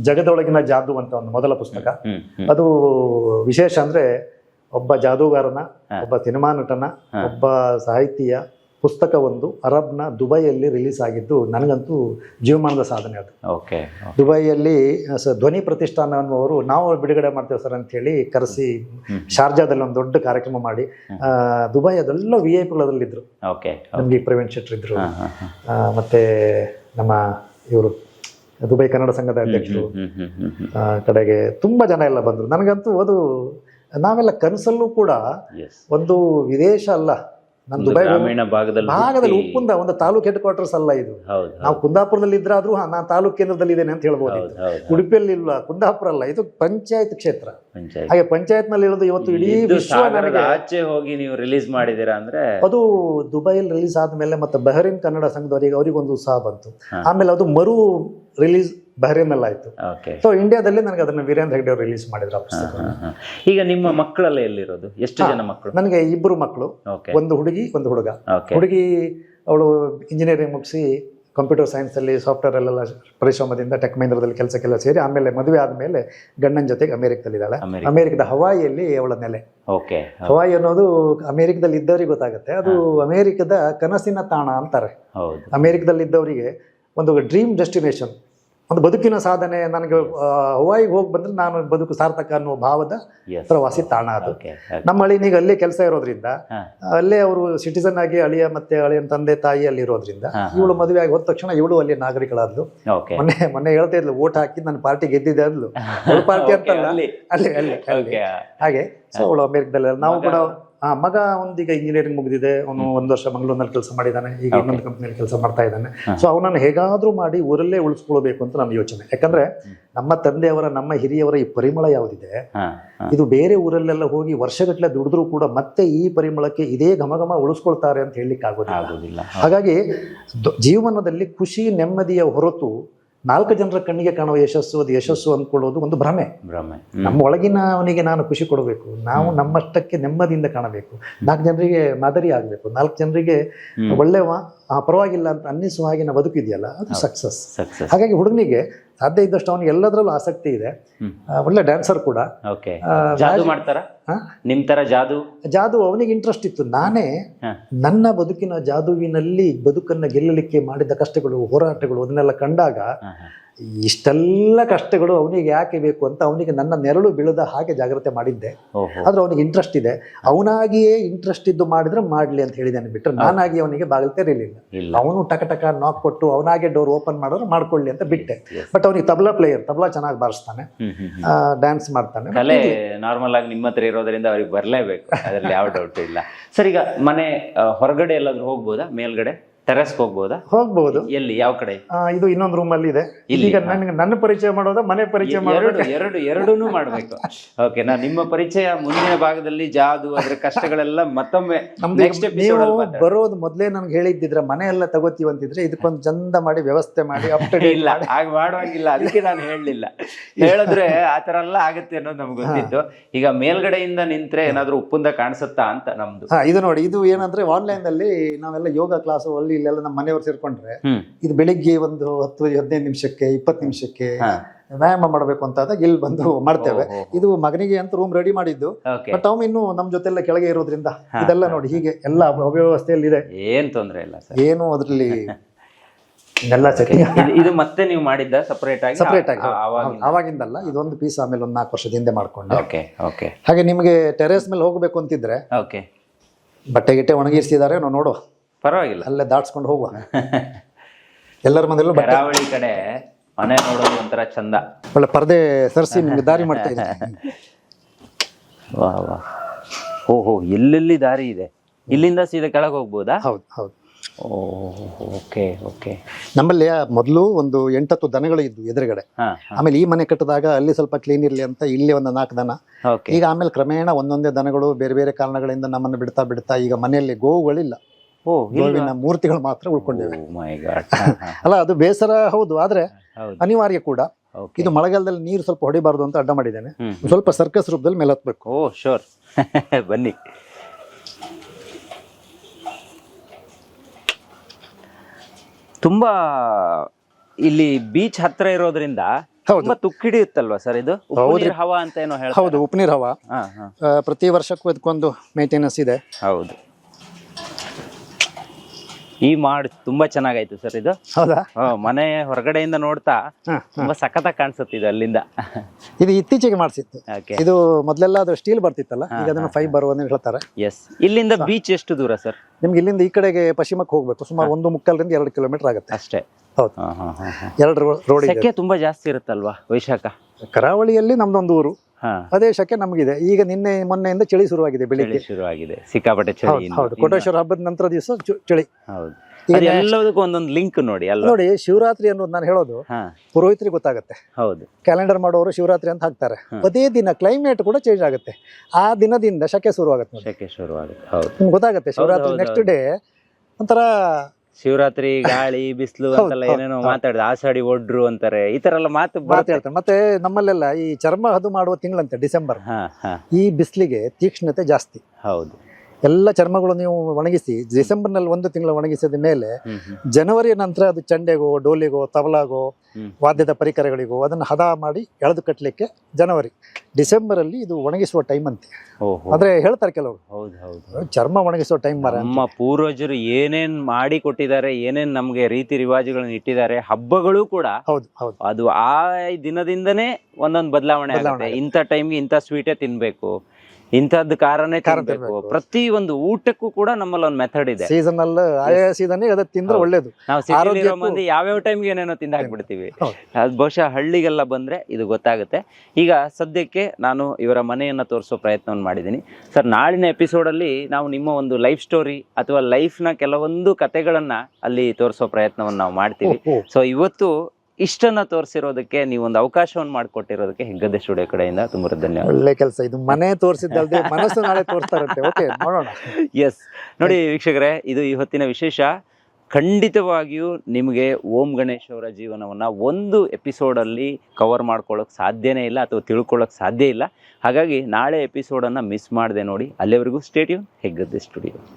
ಜಗದೊಳಗಿನ ಜಾದು ಅಂತ ಒಂದು ಮೊದಲ ಪುಸ್ತಕ. ಹ್ಮ್ ಹ್ಮ್ ಅದು ವಿಶೇಷ ಅಂದ್ರೆ ಒಬ್ಬ ಜಾದೂಗಾರನ ಒಬ್ಬ ಸಿನಿಮಾ ನಟನ ಒಬ್ಬ ಸಾಹಿತಿಯ ಪುಸ್ತಕ ಒಂದು ಅರಬ್ನ ದುಬೈಯಲ್ಲಿ ರಿಲೀಸ್ ಆಗಿದ್ದು ನನಗಂತೂ ಜೀವಮಾನದ ಸಾಧನೆ ಅದು. ಓಕೆ ದುಬೈಯಲ್ಲಿ ಸ ಧ್ವನಿ ಪ್ರತಿಷ್ಠಾನ ಅನ್ನುವರು ನಾವು ಬಿಡುಗಡೆ ಮಾಡ್ತೇವೆ ಸರ್ ಅಂತ ಹೇಳಿ ಕರೆಸಿ ಶಾರ್ಜಾದಲ್ಲಿ ಒಂದು ದೊಡ್ಡ ಕಾರ್ಯಕ್ರಮ ಮಾಡಿ ದುಬೈ ಅದೆಲ್ಲ ವಿ ಐ ಪಿಗಳು ಅದರಲ್ಲಿದ್ದರು ಓಕೆ ನಮಗೆ ಪ್ರವೀಣ್ ಶೆಟ್ರ್ ಆ, ಮತ್ತೆ ನಮ್ಮ ಇವರು ದುಬೈ ಕನ್ನಡ ಸಂಘದ ಅಧ್ಯಕ್ಷರು ಕಡೆಗೆ ತುಂಬ ಜನ ಎಲ್ಲ ಬಂದರು. ನನಗಂತೂ ಅದು ನಾವೆಲ್ಲ ಕನಸಲ್ಲೂ ಕೂಡ ಒಂದು ವಿದೇಶ ಅಲ್ಲ ಒಂದು ದುಬೈ ಗ್ರಾಮೀಣ ಭಾಗದಲ್ಲಿ ಭಾಗದಲ್ಲಿ ಉಪ್ಪುಂದ ಒಂದು ತಾಲೂಕ್ ಹೆಡ್ ಕ್ವಾರ್ಟರ್ಸ್ ಅಲ್ಲ ಇದು. ನಾವು ಕುಂದಾಪುರದಲ್ಲಿ ಇದ್ರಾದ್ರೂ ನಾನು ತಾಲೂಕ್ ಕೇಂದ್ರದಲ್ಲಿ ಇದ್ದೇನೆ ಅಂತ ಹೇಳ್ಬೋದು ಉಡುಪಿಯಲ್ಲಿ ಇಲ್ಲ ಕುಂದಾಪುರ ಅಲ್ಲ ಇದು ಪಂಚಾಯತ್ ಕ್ಷೇತ್ರ. ಹಾಗೆ ಪಂಚಾಯತ್ನಲ್ಲಿ ಇರೋದು ಇವತ್ತು ಇಡೀ ವಿಶ್ವ ನನಗೆ ಆಚೆ ಹೋಗಿ ನೀವು ರಿಲೀಸ್ ಮಾಡಿದೀರಾ ಅಂದ್ರೆ ಅದು ದುಬೈಯಲ್ಲಿ ರಿಲೀಸ್ ಆದ್ಮೇಲೆ ಮತ್ತೆ ಬಹರಿನ್ ಕನ್ನಡ ಸಂಘದವರಿಗೆ ಅವರಿಗೊಂದು ಉತ್ಸಾಹ ಬಂತು. ಆಮೇಲೆ ಅದು ಮರು ರಿಲೀಸ್ ಬಹರೇನಲ್ಲಿ ಆಯ್ತು ಸೊ ಇಂಡಿಯಾದಲ್ಲಿ ನನಗೆ ಅದನ್ನ ವೀರೇಂದ್ರ ಹೆಗ್ಡೆ ಅವರು ರಿಲೀಸ್ ಮಾಡಿದ್ರು ಆ ಪುಸ್ತಕ ಈಗ ನಿಮ್ಮ ಮಕ್ಕಳೆಲ್ಲ ಎಲ್ಲಿರೋದು? ಎಷ್ಟು ಜನ ಮಕ್ಕಳು? ನನಗೆ ಇಬ್ಬರು ಮಕ್ಕಳು. ಒಂದು ಹುಡುಗಿ ಒಂದು ಹುಡುಗ. ಹುಡುಗಿ ಅವಳು ಇಂಜಿನಿಯರಿಂಗ್ ಮುಗಿಸಿ ಕಂಪ್ಯೂಟರ್ ಸೈನ್ಸಲ್ಲಿ ಸಾಫ್ಟ್ವೇರಲ್ಲೆಲ್ಲ ಪರಿಶ್ರಮದಿಂದ ಟೆಕ್ ಮಹೇಂದ್ರದಲ್ಲಿ ಕೆಲಸಕ್ಕೆಲ್ಲ ಸೇರಿ ಆಮೇಲೆ ಮದುವೆ ಆದಮೇಲೆ ಗಂಡನ ಜೊತೆಗೆ ಅಮೆರಿಕದಲ್ಲಿದ್ದಾಳೆ. ಅಮೆರಿಕ. ಅಮೆರಿಕದ ಹವಾಯಿಯಲ್ಲಿ ಅವಳ ನೆಲೆ. ಓಕೆ ಹವಾಯಿ ಅನ್ನೋದು ಅಮೆರಿಕದಲ್ಲಿ ಇದ್ದವರಿಗೆ ಗೊತ್ತಾಗುತ್ತೆ. ಅದು ಅಮೆರಿಕದ ಕನಸಿನ ತಾಣ ಅಂತಾರೆ. ಅಮೆರಿಕದಲ್ಲಿ ಇದ್ದವರಿಗೆ ಒಂದು ಡ್ರೀಮ್ ಡೆಸ್ಟಿನೇಷನ್ ಒಂದು ಬದುಕಿನ ಸಾಧನೆ ನನಗೆ ಹವಾಯಿಗೆ ಹೋಗಿ ಬಂದ್ರೆ ನಾನು ಬದುಕು ಸಾರ್ಥಕ ಅನ್ನುವ ಭಾವದ ಪ್ರವಾಸಿ ತಾಣ ಅದು. ನಮ್ಮ ಅಳಿನಿಗೆ ಅಲ್ಲೇ ಕೆಲಸ ಇರೋದ್ರಿಂದ ಅಲ್ಲೇ ಅವರು ಸಿಟಿಸನ್ ಆಗಿ ಅಳಿಯ ಮತ್ತೆ ಅಳಿಯನ ತಂದೆ ತಾಯಿ ಅಲ್ಲಿ ಇರೋದ್ರಿಂದ. ಇವಳು ಮದುವೆ ಆಗಿ ಹೋದ ತಕ್ಷಣ ಇವಳು ಅಲ್ಲಿ ನಾಗರಿಕಳಾದ್ಲು. ಮೊನ್ನೆ ಮೊನ್ನೆ ಹೇಳ್ತಾ ಇದ್ಲು ಓಟ್ ಹಾಕಿ ನನ್ನ ಪಾರ್ಟಿ ಗೆದ್ದಿದೆ ಅಂದ್ಲು. [LAUGHS] ಪಾರ್ಟಿ ಅಂತಲ್ಲ. ಅಲ್ಲಿ. ಅಲ್ಲಿ ಹಾಗೆ ಸೊ ಅವಳು ಅಮೆರಿಕದಲ್ಲಿ ನಾವು ಕೂಡ ಆ ಮಗ ಒಂದೀಗ ಇಂಜಿನಿಯರಿಂಗ್ ಮುಗಿದಿದೆ. ಅವನು ಒಂದು ವರ್ಷ ಮಂಗಳೂರಿನಲ್ಲಿ ಕೆಲಸ ಮಾಡಿದ್ದಾನೆ ಈಗ ಇನ್ನೊಂದು ಕಂಪ್ನಿಯಲ್ಲಿ ಕೆಲಸ ಮಾಡ್ತಾ ಇದ್ದಾನೆ. ಸೊ ಅವನನ್ನು ಹೇಗಾದ್ರೂ ಮಾಡಿ ಊರಲ್ಲೇ ಉಳಿಸ್ಕೊಳ್ಬೇಕು ಅಂತ ನನ್ನ ಯೋಚನೆ. ಯಾಕಂದ್ರೆ ನಮ್ಮ ತಂದೆಯವರ ನಮ್ಮ ಹಿರಿಯವರ ಈ ಪರಿಮಳ ಯಾವುದಿದೆ? ಇದು ಬೇರೆ ಊರಲ್ಲೆಲ್ಲ ಹೋಗಿ ವರ್ಷಗಟ್ಟಲೆ ದುಡಿದ್ರೂ ಕೂಡ ಮತ್ತೆ ಈ ಪರಿಮಳಕ್ಕೆ ಇದೇ ಘಮಘಮ ಘಮ ಉಳಿಸ್ಕೊಳ್ತಾರೆ ಅಂತ ಹೇಳಲಿಕ್ಕೆ ಆಗೋದಿಲ್ಲ. ಹಾಗಾಗಿ ಜೀವನದಲ್ಲಿ ಖುಷಿ ನೆಮ್ಮದಿಯ ಹೊರತು ನಾಲ್ಕು ಜನರ ಕಣ್ಣಿಗೆ ಕಾಣುವ ಯಶಸ್ಸು ಅದು ಯಶಸ್ಸು ಅಂದ್ಕೊಳ್ಳೋದು ಒಂದು ಭ್ರಮೆ. ಭ್ರಮೆ. ನಮ್ಮ ಒಳಗಿನ ಅವನಿಗೆ ನಾನು ಖುಷಿ ಕೊಡಬೇಕು. ನಾವು ನಮ್ಮಷ್ಟಕ್ಕೆ ನೆಮ್ಮದಿಯಿಂದ ಕಾಣಬೇಕು. ನಾಲ್ಕು ಜನರಿಗೆ ಮಾದರಿ ಆಗಬೇಕು. ನಾಲ್ಕು ಜನರಿಗೆ ಒಳ್ಳೆ ಆ, ಪರವಾಗಿಲ್ಲ ಅಂತ ಅನ್ನಿಸುವ ಹಾಗೆ ನಾವು ಬದುಕಿದೆಯಲ್ಲ ಅದು ಸಕ್ಸಸ್ ಹಾಗಾಗಿ ಹುಡುಗನಿಗೆ ಸಾಧ್ಯ ಇದ್ದಷ್ಟು ಅವನಿಗೆ ಎಲ್ಲದರಲ್ಲೂ ಆಸಕ್ತಿ ಇದೆ. ಒಳ್ಳೆ ಡ್ಯಾನ್ಸರ್ ಕೂಡ. ಓಕೆ ಜಾದು ಮಾಡ್ತಾರ? ಹಾ? ನಿಮ್ ತರ ಜಾದು? ಜಾದು ಅವನಿಗೆ ಇಂಟ್ರೆಸ್ಟ್ ಇತ್ತು. ನಾನೇ ನನ್ನ ಬದುಕಿನ ಜಾದುವಿನಲ್ಲಿ ಬದುಕನ್ನ ಗೆಲ್ಲಲಿಕ್ಕೆ ಮಾಡಿದ ಕಷ್ಟಗಳು ಹೋರಾಟಗಳು ಅದನ್ನೆಲ್ಲ ಕಂಡಾಗ. ಇಷ್ಟೆಲ್ಲ ಕಷ್ಟಗಳು ಅವನಿಗೆ ಯಾಕೆ ಬೇಕು ಅಂತ ಅವನಿಗೆ ನನ್ನ ನೆರಳು ಬೀಳದ ಹಾಗೆ ಜಾಗ್ರತೆ ಮಾಡಿದ್ದೆ. ಆದ್ರೆ ಅವನಿಗೆ ಇಂಟ್ರೆಸ್ಟ್ ಇದೆ. ಅವನಾಗಿಯೇ ಇಂಟ್ರೆಸ್ಟ್ ಇದ್ದು ಮಾಡಿದ್ರೆ ಮಾಡ್ಲಿ ಅಂತ ಹೇಳಿದ್ದಾನೆ ಬಿಟ್ಟರೆ ನಾನಾಗಿ ಅವನಿಗೆ ಬಾಗಿಲು ತೆರೀಲಿಲ್ಲ. ಅವನು ಟಕ ಟಕ ನಾಕ್ ಕೊಟ್ಟು ಅವನಾಗೆ ಡೋರ್ ಓಪನ್ ಮಾಡೋರು ಮಾಡ್ಕೊಳ್ಳಿ ಅಂತ ಬಿಟ್ಟೆ. ಬಟ್ ಅವನಿಗೆ ತಬಲಾ ಪ್ಲೇಯರ್ ತಬಲಾ ಚೆನ್ನಾಗಿ ಬಾರಿಸ್ತಾನೆ. ಡ್ಯಾನ್ಸ್ ಮಾಡ್ತಾನೆ. ಕಲೆ ನಾರ್ಮಲ್ ಆಗಿ ನಿಮ್ಮ ಹತ್ರ ಇರೋದ್ರಿಂದ ಅವ್ರಿಗೆ ಬರಲೇಬೇಕು. ಅದ್ರಲ್ಲಿ ಯಾವ ಡೌಟ್ ಇಲ್ಲ. ಸರ್ ಈಗ ಮನೆ ಹೊರಗಡೆ ಎಲ್ಲಾದ್ರೂ ಹೋಗ್ಬೋದಾ? ಮೇಲ್ಗಡೆ? ಟೆರೆಸ್ಗೆ ಹೋಗ್ಬೋದಾ? ಹೋಗ್ಬಹುದು ಎಲ್ಲಿ ಯಾವ ಕಡೆ? ಆ, ಇದು ಇನ್ನೊಂದು ರೂಮ್ ಅಲ್ಲಿ ಇದೆ. ಇಲ್ಲಿ, ಈಗ ನನ್ಗೆ ನನ್ನ ಪರಿಚಯ ಮಾಡೋದ ಮನೆ ಪರಿಚಯ ಮಾಡೋದು? ಎರಡು ಎರಡು ಎರಡೂನು ಮಾಡ್ಬೇಕು. ಓಕೆ ನಾ ನಿಮ್ಮ ಪರಿಚಯ ಮುಂದಿನ ಭಾಗದಲ್ಲಿ ಜಾದು ಅದ್ರ ಕಷ್ಟಗಳೆಲ್ಲ ಮತ್ತೊಮ್ಮೆ ನಮ್ದು ನೆಕ್ಸ್ಟ್ ಈಗ ನೀವು ಬರೋದು ಮೊದ್ಲೇ ನನ್ಗೆ ಹೇಳಿದ್ದಿದ್ರೆ ಮನೆ ಎಲ್ಲ ತಗೋತೀವಿ ಅಂತಿದ್ರೆ ಇದಕ್ಕೊಂದು ಚಂದ ಮಾಡಿ ವ್ಯವಸ್ಥೆ ಮಾಡಿ ಅಪ್ ಟು ಇಲ್ಲ ಹಾಗೆ ಮಾಡುವಂಗಿಲ್ಲ ಅದಕ್ಕೆ ನಾನು ಹೇಳಲಿಲ್ಲ. ಹೇಳಿದ್ರೆ ಆತರ ಎಲ್ಲ ಆಗುತ್ತೆ ಅನ್ನೋದು ನಮ್ಗೆ ಗೊತ್ತಿತ್ತು. ಈಗ ಮೇಲ್ಗಡೆಯಿಂದ ನಿಂತ್ರೆ ಏನಾದ್ರೂ ಉಪ್ಪುಂದ ಕಾಣಿಸುತ್ತಾ ಅಂತ ನಮ್ದು. ಹಾ ಇದು ನೋಡಿ ಇದು ಏನಂದ್ರೆ ಆನ್ಲೈನ್ ಅಲ್ಲಿ ನಾವೆಲ್ಲ ಯೋಗ ಕ್ಲಾಸ್ ಅಲ್ಲಿ ಇಲ್ಲೆಲ್ಲ ನಮ್ಮ ಮನೆಯವರು ಸೇರ್ಕೊಂಡ್ರೆ ಇದು ಬೆಳಿಗ್ಗೆ ಒಂದು ಹತ್ತು ಹದಿನೈದು ನಿಮಿಷಕ್ಕೆ ಇಪ್ಪತ್ತು ನಿಮಿಷಕ್ಕೆ ವ್ಯಾಯಾಮ ಮಾಡಬೇಕು ಅಂತ ಆದಾಗ ಇಲ್ಲಿ ಬಂದು ಮಾಡ್ತೇವೆ. ಇದು ಮಗನಿಗೆ ಅಂತ ರೂಮ್ ರೆಡಿ ಮಾಡಿದ್ದು. ಬಟ್ ಅವ್ನು ಇನ್ನು ನಮ್ಮ ಜೊತೆಲ್ಲ ಕೆಳಗೆ ಇರೋದ್ರಿಂದ ಇದೆಲ್ಲ ನೋಡಿ ಹೀಗೆ ಎಲ್ಲ ಅವ್ಯವಸ್ಥೆಯಲ್ಲಿ ಇದೆ ಏನ್ ತೊಂದ್ರೆ ಇಲ್ಲ ಸರ್. ಏನು ಅದ್ರಲ್ಲಿ [LAUGHS] ಎಲ್ಲ ಸೆಟ್ಟಿಂಗ್ [LAUGHS] ಇದು ಮತ್ತೆ ನೀವು ಮಾಡಿದ್ದ ಸಪರೇಟ್ ಆಗಿ? ಸಪರೇಟ್ ಆಗಿ. ಅವಾಗಿಂದಲ್ಲ ಇದೊಂದು ಪೀಸ್ ಆಮೇಲೆ ಒಂದು ನಾಲ್ಕು ವರ್ಷದ ಹಿಂದೆ ಮಾಡ್ಕೊಂಡೆ. ಓಕೆ ಓಕೆ ಹಾಗೆ ನಿಮಗೆ ಟೆರೇಸ್ ಮೇಲೆ ಹೋಗಬೇಕು ಅಂತಿದ್ರೆ ಓಕೆ ಬಟ್ಟೆ ಗಿಟ್ಟೆ ಒಣಗಿಸಿದ್ದಾರೆ ನಾವು ನೋಡುವ. ಪರವಾಗಿಲ್ಲ. ಅಲ್ಲೇ ದಾಟ್ಸ್ಕೊಂಡು ಹೋಗುವ. ಎಲ್ಲರ ಮನೆಯಲ್ಲೂ ಬಟ್ಟೆ ಕರಾವಳಿ ಕಡೆ ಮನೆ ನೋಡೋದು ಒಂಥರ ಚಂದ. ಒಳ್ಳೆ ಪರದೆ ಸರಿಸಿ ನಿಮಗೆ ದಾರಿ ಮಾಡ್ತಾ ಇದೆ [LAUGHS] ವಾ ವಾ. ಓಹೋ ಎಲ್ಲೆಲ್ಲಿ ದಾರಿ ಇದೆ? ಇಲ್ಲಿಂದ ಸೀದಾ ಕೆಳಗೆ ಹೋಗ್ಬೋದಾ? ಹೌದು ಹೌದು. Okay okay. ನಮ್ಮಲ್ಲಿ ಮೊದಲು ಒಂದು ಎಂಟತ್ತು ದನಗಳು ಇದ್ವು ಎದುರುಗಡೆ. ಹಾ ಆಮೇಲೆ ಈ ಮನೆ ಕಟ್ಟಿದಾಗ ಅಲ್ಲಿ ಸ್ವಲ್ಪ ಕ್ಲೀನ್ ಇರಲಿ ಅಂತ ಇಲ್ಲಿ ಒಂದು ನಾಲ್ಕು ದನ. ಓಕೆ. ಈಗ ಆಮೇಲೆ ಕ್ರಮೇಣ ಒಂದೊಂದೇ ದನಗಳು ಬೇರೆ ಬೇರೆ ಕಾರಣಗಳಿಂದ ನಮ್ಮನ್ನು ಬಿಡ್ತಾ ಬಿಡ್ತಾ ಈಗ ಮನೆಯಲ್ಲಿ ಗೋವುಗಳಿಲ್ಲ. ಗೋವಿನ ಮೂರ್ತಿಗಳು ಮಾತ್ರ ಉಳ್ಕೊಂಡಿವೆ. ಅಲ್ಲ ಅದು ಬೇಸರ ಹೌದು ಆದ್ರೆ ಅನಿವಾರ್ಯ ಕೂಡ. ಇದು ಮಳೆಗಾಲದಲ್ಲಿ ನೀರು ಸ್ವಲ್ಪ ಹೊಡಿಬಾರ್ದು ಅಂತ ಅಡ್ಡ ಮಾಡಿದ್ದೇನೆ. ಸ್ವಲ್ಪ ಸರ್ಕಸ್ ರೂಪದಲ್ಲಿ ಮೇಲೆ ಹತ್ಬೇಕು. ಓ ಶೋರ್ [LAUGHS] ಬನ್ನಿ. ತುಂಬಾ ಇಲ್ಲಿ ಬೀಚ್ ಹತ್ರ ಇರೋದ್ರಿಂದ ಹೌದು. ತುಂಬಾ ತುಕ್ಕಿಡಿಯುತ್ತಲ್ವಾ ಸರ್ ಇದು? ನೀರ್ ಹವಾ ಅಂತ ಏನೋ ಹೌದು ಉಪನೀರ್ ಹವಾ. ಪ್ರತಿ ವರ್ಷಕ್ಕೂ ಇದಕ್ಕೊಂದು ಮೇಂಟೆನೆನ್ಸ್ ಇದೆ. ಹೌದು. ಈ ಮಾಡ್ ತುಂಬಾ ಚೆನ್ನಾಗಾಯ್ತು ಸರ್ ಇದು. ಹೌದಾ? ಮನೆ ಹೊರಗಡೆಯಿಂದ ನೋಡ್ತಾ ಹ, ತುಂಬಾ ಸಖತ್ತಾಗಿ ಕಾಣಿಸುತ್ತೆ ಇದು ಅಲ್ಲಿಂದ. [LAUGHS] ಇದು ಇತ್ತೀಚೆಗೆ ಮಾಡಿಸಿತ್ತು. ಓಕೆ ಇದು ಮೊದಲೆಲ್ಲ ಅದು ಸ್ಟೀಲ್ ಬರ್ತಿತ್ತಲ್ಲ ಈಗ ಅದನ್ನ ಫೈಬರ್ ಅಂತ ಹೇಳ್ತಾರೆ. ಎಸ್ ಇಲ್ಲಿಂದ ಬೀಚ್ ಎಷ್ಟು ದೂರ ಸರ್? ನಿಮ್ಗೆ ಇಲ್ಲಿಂದ ಈ ಕಡೆಗೆ ಪಶ್ಚಿಮಕ್ಕೆ ಹೋಗ್ಬೇಕು. ಸುಮಾರು ಒಂದು ಮುಕ್ಕಾಲರಿಂದ ಎರಡು ಕಿಲೋಮೀಟರ್ ಆಗುತ್ತೆ. ಅಷ್ಟೇ. ಹೌದು. ಹಾ ಹಾ ಹಾ ಹಾ. ಎರಡು ರೋಡ್ ಇದೆ. ಸೆಕೆ ತುಂಬಾ ಜಾಸ್ತಿ ಇರುತ್ತಲ್ವಾ ವೈಶಾಖ? ಕರಾವಳಿಯಲ್ಲಿ ನಮ್ದೊಂದು ಊರು. ಪ್ರದೇಶಕ್ಕೆ ಅದೇ ಶಕೆ ನಮಗಿದೆ. ಈಗ ನಿನ್ನೆ ಮೊನ್ನೆಯಿಂದ ಚಳಿ ಶುರುವಾಗಿದೆ ಬೆಳಿಗ್ಗೆ. ಶುರುವಾಗಿದೆ. ಸಿಕ್ಕಾಪಟ್ಟೆ ಚಳಿ ಹೌದು ಕೋಟೇಶ್ವರ ಹಬ್ಬದ ನಂತರ ದಿವಸ ಚಳಿ. ಹೌದು. ಎಲ್ಲದಕ್ಕೂ ಒಂದೊಂದು ಲಿಂಕ್ ನೋಡಿ ನೋಡಿ ಶಿವರಾತ್ರಿ ಅನ್ನೋದು ನಾನು ಹೇಳೋದು ಪುರೋಹಿತರಿಗೆ ಗೊತ್ತಾಗುತ್ತೆ. ಹೌದು. ಕ್ಯಾಲೆಂಡರ್ ಮಾಡೋರು ಶಿವರಾತ್ರಿ ಅಂತ ಹಾಕ್ತಾರೆ. ಅದೇ ದಿನ ಕ್ಲೈಮೇಟ್ ಕೂಡ ಚೇಂಜ್ ಆಗುತ್ತೆ. ಆ ದಿನದಿಂದ ಶಕೆ ಶುರುವಾಗುತ್ತೆ ಸೆಕೆ ಶುರುವಾಗುತ್ತೆ. ಹೌದು. ನಿಮ್ಗೆ ಗೊತ್ತಾಗುತ್ತೆ ಶಿವರಾತ್ರಿ ನೆಕ್ಸ್ಟ್ ಡೇ ಒಂಥರ ಶಿವರಾತ್ರಿ ಗಾಳಿ ಬಿಸಿಲು ಅಂತೆಲ್ಲ ಏನೇನೋ. ಮಾತಾಡಿದ ಆಷಾಢಿ ಒಡ್ರು ಅಂತಾರೆ ಈ ತರ ಎಲ್ಲ ಮಾತು ಮಾತಾಡ್ತಾರೆ. ಮತ್ತೆ ನಮ್ಮಲ್ಲೆಲ್ಲ ಈ ಚರ್ಮ ಹದು ಮಾಡುವ ತಿಂಗಳಂತೆ ಡಿಸೆಂಬರ್. ಹಾ ಹಾ. ಈ ಬಿಸಿಲಿಗೆ ತೀಕ್ಷ್ಣತೆ ಜಾಸ್ತಿ. ಹೌದು. ಎಲ್ಲ ಚರ್ಮಗಳು ನೀವು ಒಣಗಿಸಿ ಡಿಸೆಂಬರ್ನಲ್ಲಿ ಒಂದು ತಿಂಗಳು ಒಣಗಿಸಿದ ಮೇಲೆ ಜನವರಿ ನಂತರ ಅದು ಚಂಡೆಗೋ ಡೋಲಿಗೋ ತಬಲಾಗೋ ವಾದ್ಯದ ಪರಿಕರಗಳಿಗೋ ಅದನ್ನು ಹದ ಮಾಡಿ ಎಳೆದು ಕಟ್ಟಲಿಕ್ಕೆ ಜನವರಿ ಡಿಸೆಂಬರಲ್ಲಿ ಇದು ಒಣಗಿಸುವ ಟೈಮ್ ಅಂತೆ. ಆದ್ರೆ ಹೇಳ್ತಾರೆ ಕೆಲವರು ಹೌದು ಹೌದು ಚರ್ಮ ಒಣಗಿಸುವ ಟೈಮ್ ಮರ ನಮ್ಮ ಪೂರ್ವಜರು ಏನೇನ್ ಮಾಡಿ ಕೊಟ್ಟಿದ್ದಾರೆ ಏನೇನ್ ನಮ್ಗೆ ರೀತಿ ರಿವಾಜುಗಳನ್ನು ಇಟ್ಟಿದ್ದಾರೆ ಹಬ್ಬಗಳು ಕೂಡ ಹೌದು ಹೌದು. ಅದು ಆ ದಿನದಿಂದನೇ ಒಂದೊಂದು ಬದಲಾವಣೆ ಬದಲಾವಣೆ ಆಗುತ್ತೆ. ಇಂಥ ಟೈಮ್ಗೆ ಇಂಥ ಸ್ವೀಟೇ ತಿನ್ಬೇಕು. ಇಂಥದ್ದು ಕಾರಣ. ಪ್ರತಿ ಒಂದು ಊಟಕ್ಕೂ ಕೂಡ ನಮ್ಮಲ್ಲಿ ಒಂದು ಮೆಥಡ್ ಇದೆ ಸೀಸನಲ್ ಅಲ್ಲಿ ಆಯಾ ಸೀಸನ್ ಅದ ತಿಂದ್ರೆ. ಒಳ್ಳೇದು. ನಾವು ಸಿಟಿಲಿರೋ ಮಂದಿ ಯಾವ್ಯಾವ ಟೈಮ್ಗೆ ಏನೇನೋ ತಿಂದ ಹಾಕ್ಬಿಡ್ತೀವಿ. ಅದು ಬಹುಶಃ ಹಳ್ಳಿಗೆಲ್ಲ ಬಂದ್ರೆ ಇದು ಗೊತ್ತಾಗುತ್ತೆ. ಈಗ ಸದ್ಯಕ್ಕೆ ನಾನು ಇವರ ಮನೆಯನ್ನ ತೋರಿಸೋ ಪ್ರಯತ್ನವನ್ನು ಮಾಡಿದ್ದೀನಿ. ಸರ್ ನಾಳಿನ ಎಪಿಸೋಡಲ್ಲಿ ನಾವು ನಿಮ್ಮ ಒಂದು ಲೈಫ್ ಸ್ಟೋರಿ ಅಥವಾ ಲೈಫ್ನ ಕೆಲವೊಂದು ಕತೆಗಳನ್ನ ಅಲ್ಲಿ ತೋರಿಸೋ ಪ್ರಯತ್ನವನ್ನು ನಾವು ಮಾಡ್ತೀವಿ. ಸೊ ಇವತ್ತು ಇಷ್ಟನ್ನ ತೋರಿಸಿರೋದಕ್ಕೆ ನೀವು ಒಂದು ಅವಕಾಶವನ್ನು ಮಾಡಿಕೊಟ್ಟಿರೋದಕ್ಕೆ ಹೆಗ್ಗದೆ ಸ್ಟುಡಿಯೋ ಕಡೆಯಿಂದ ತುಂಬ ಧನ್ಯವಾದ. ಒಳ್ಳೆ ಕೆಲಸ. ಇದು ಮನೆ ತೋರಿಸಿದ್ದಲ್ದೆ [LAUGHS] ಮನಸ್ಸು ನಾಳೆ ತೋರಿಸ್ತಾರಂತೆ. ಓಕೆ ನೋಡೋಣ. ಎಸ್ ನೋಡಿ ವೀಕ್ಷಕರೇ ಇದು ಇವತ್ತಿನ ವಿಶೇಷ. ಖಂಡಿತವಾಗಿಯೂ ನಿಮಗೆ ಓಂ ಗಣೇಶ್ ಅವರ ಜೀವನವನ್ನು ಒಂದು ಎಪಿಸೋಡಲ್ಲಿ ಕವರ್ ಮಾಡ್ಕೊಳ್ಳೋಕೆ ಸಾಧ್ಯನೇ ಇಲ್ಲ ಅಥವಾ ತಿಳ್ಕೊಳ್ಳೋಕೆ ಸಾಧ್ಯ ಇಲ್ಲ. ಹಾಗಾಗಿ ನಾಳೆ ಎಪಿಸೋಡನ್ನು ಮಿಸ್ ಮಾಡಿದೆ ನೋಡಿ. ಅಲ್ಲಿವರೆಗೂ ಸ್ಟೇಡಿಯಂ ಹೆಗ್ಗದ್ದೆ ಸ್ಟುಡಿಯೋ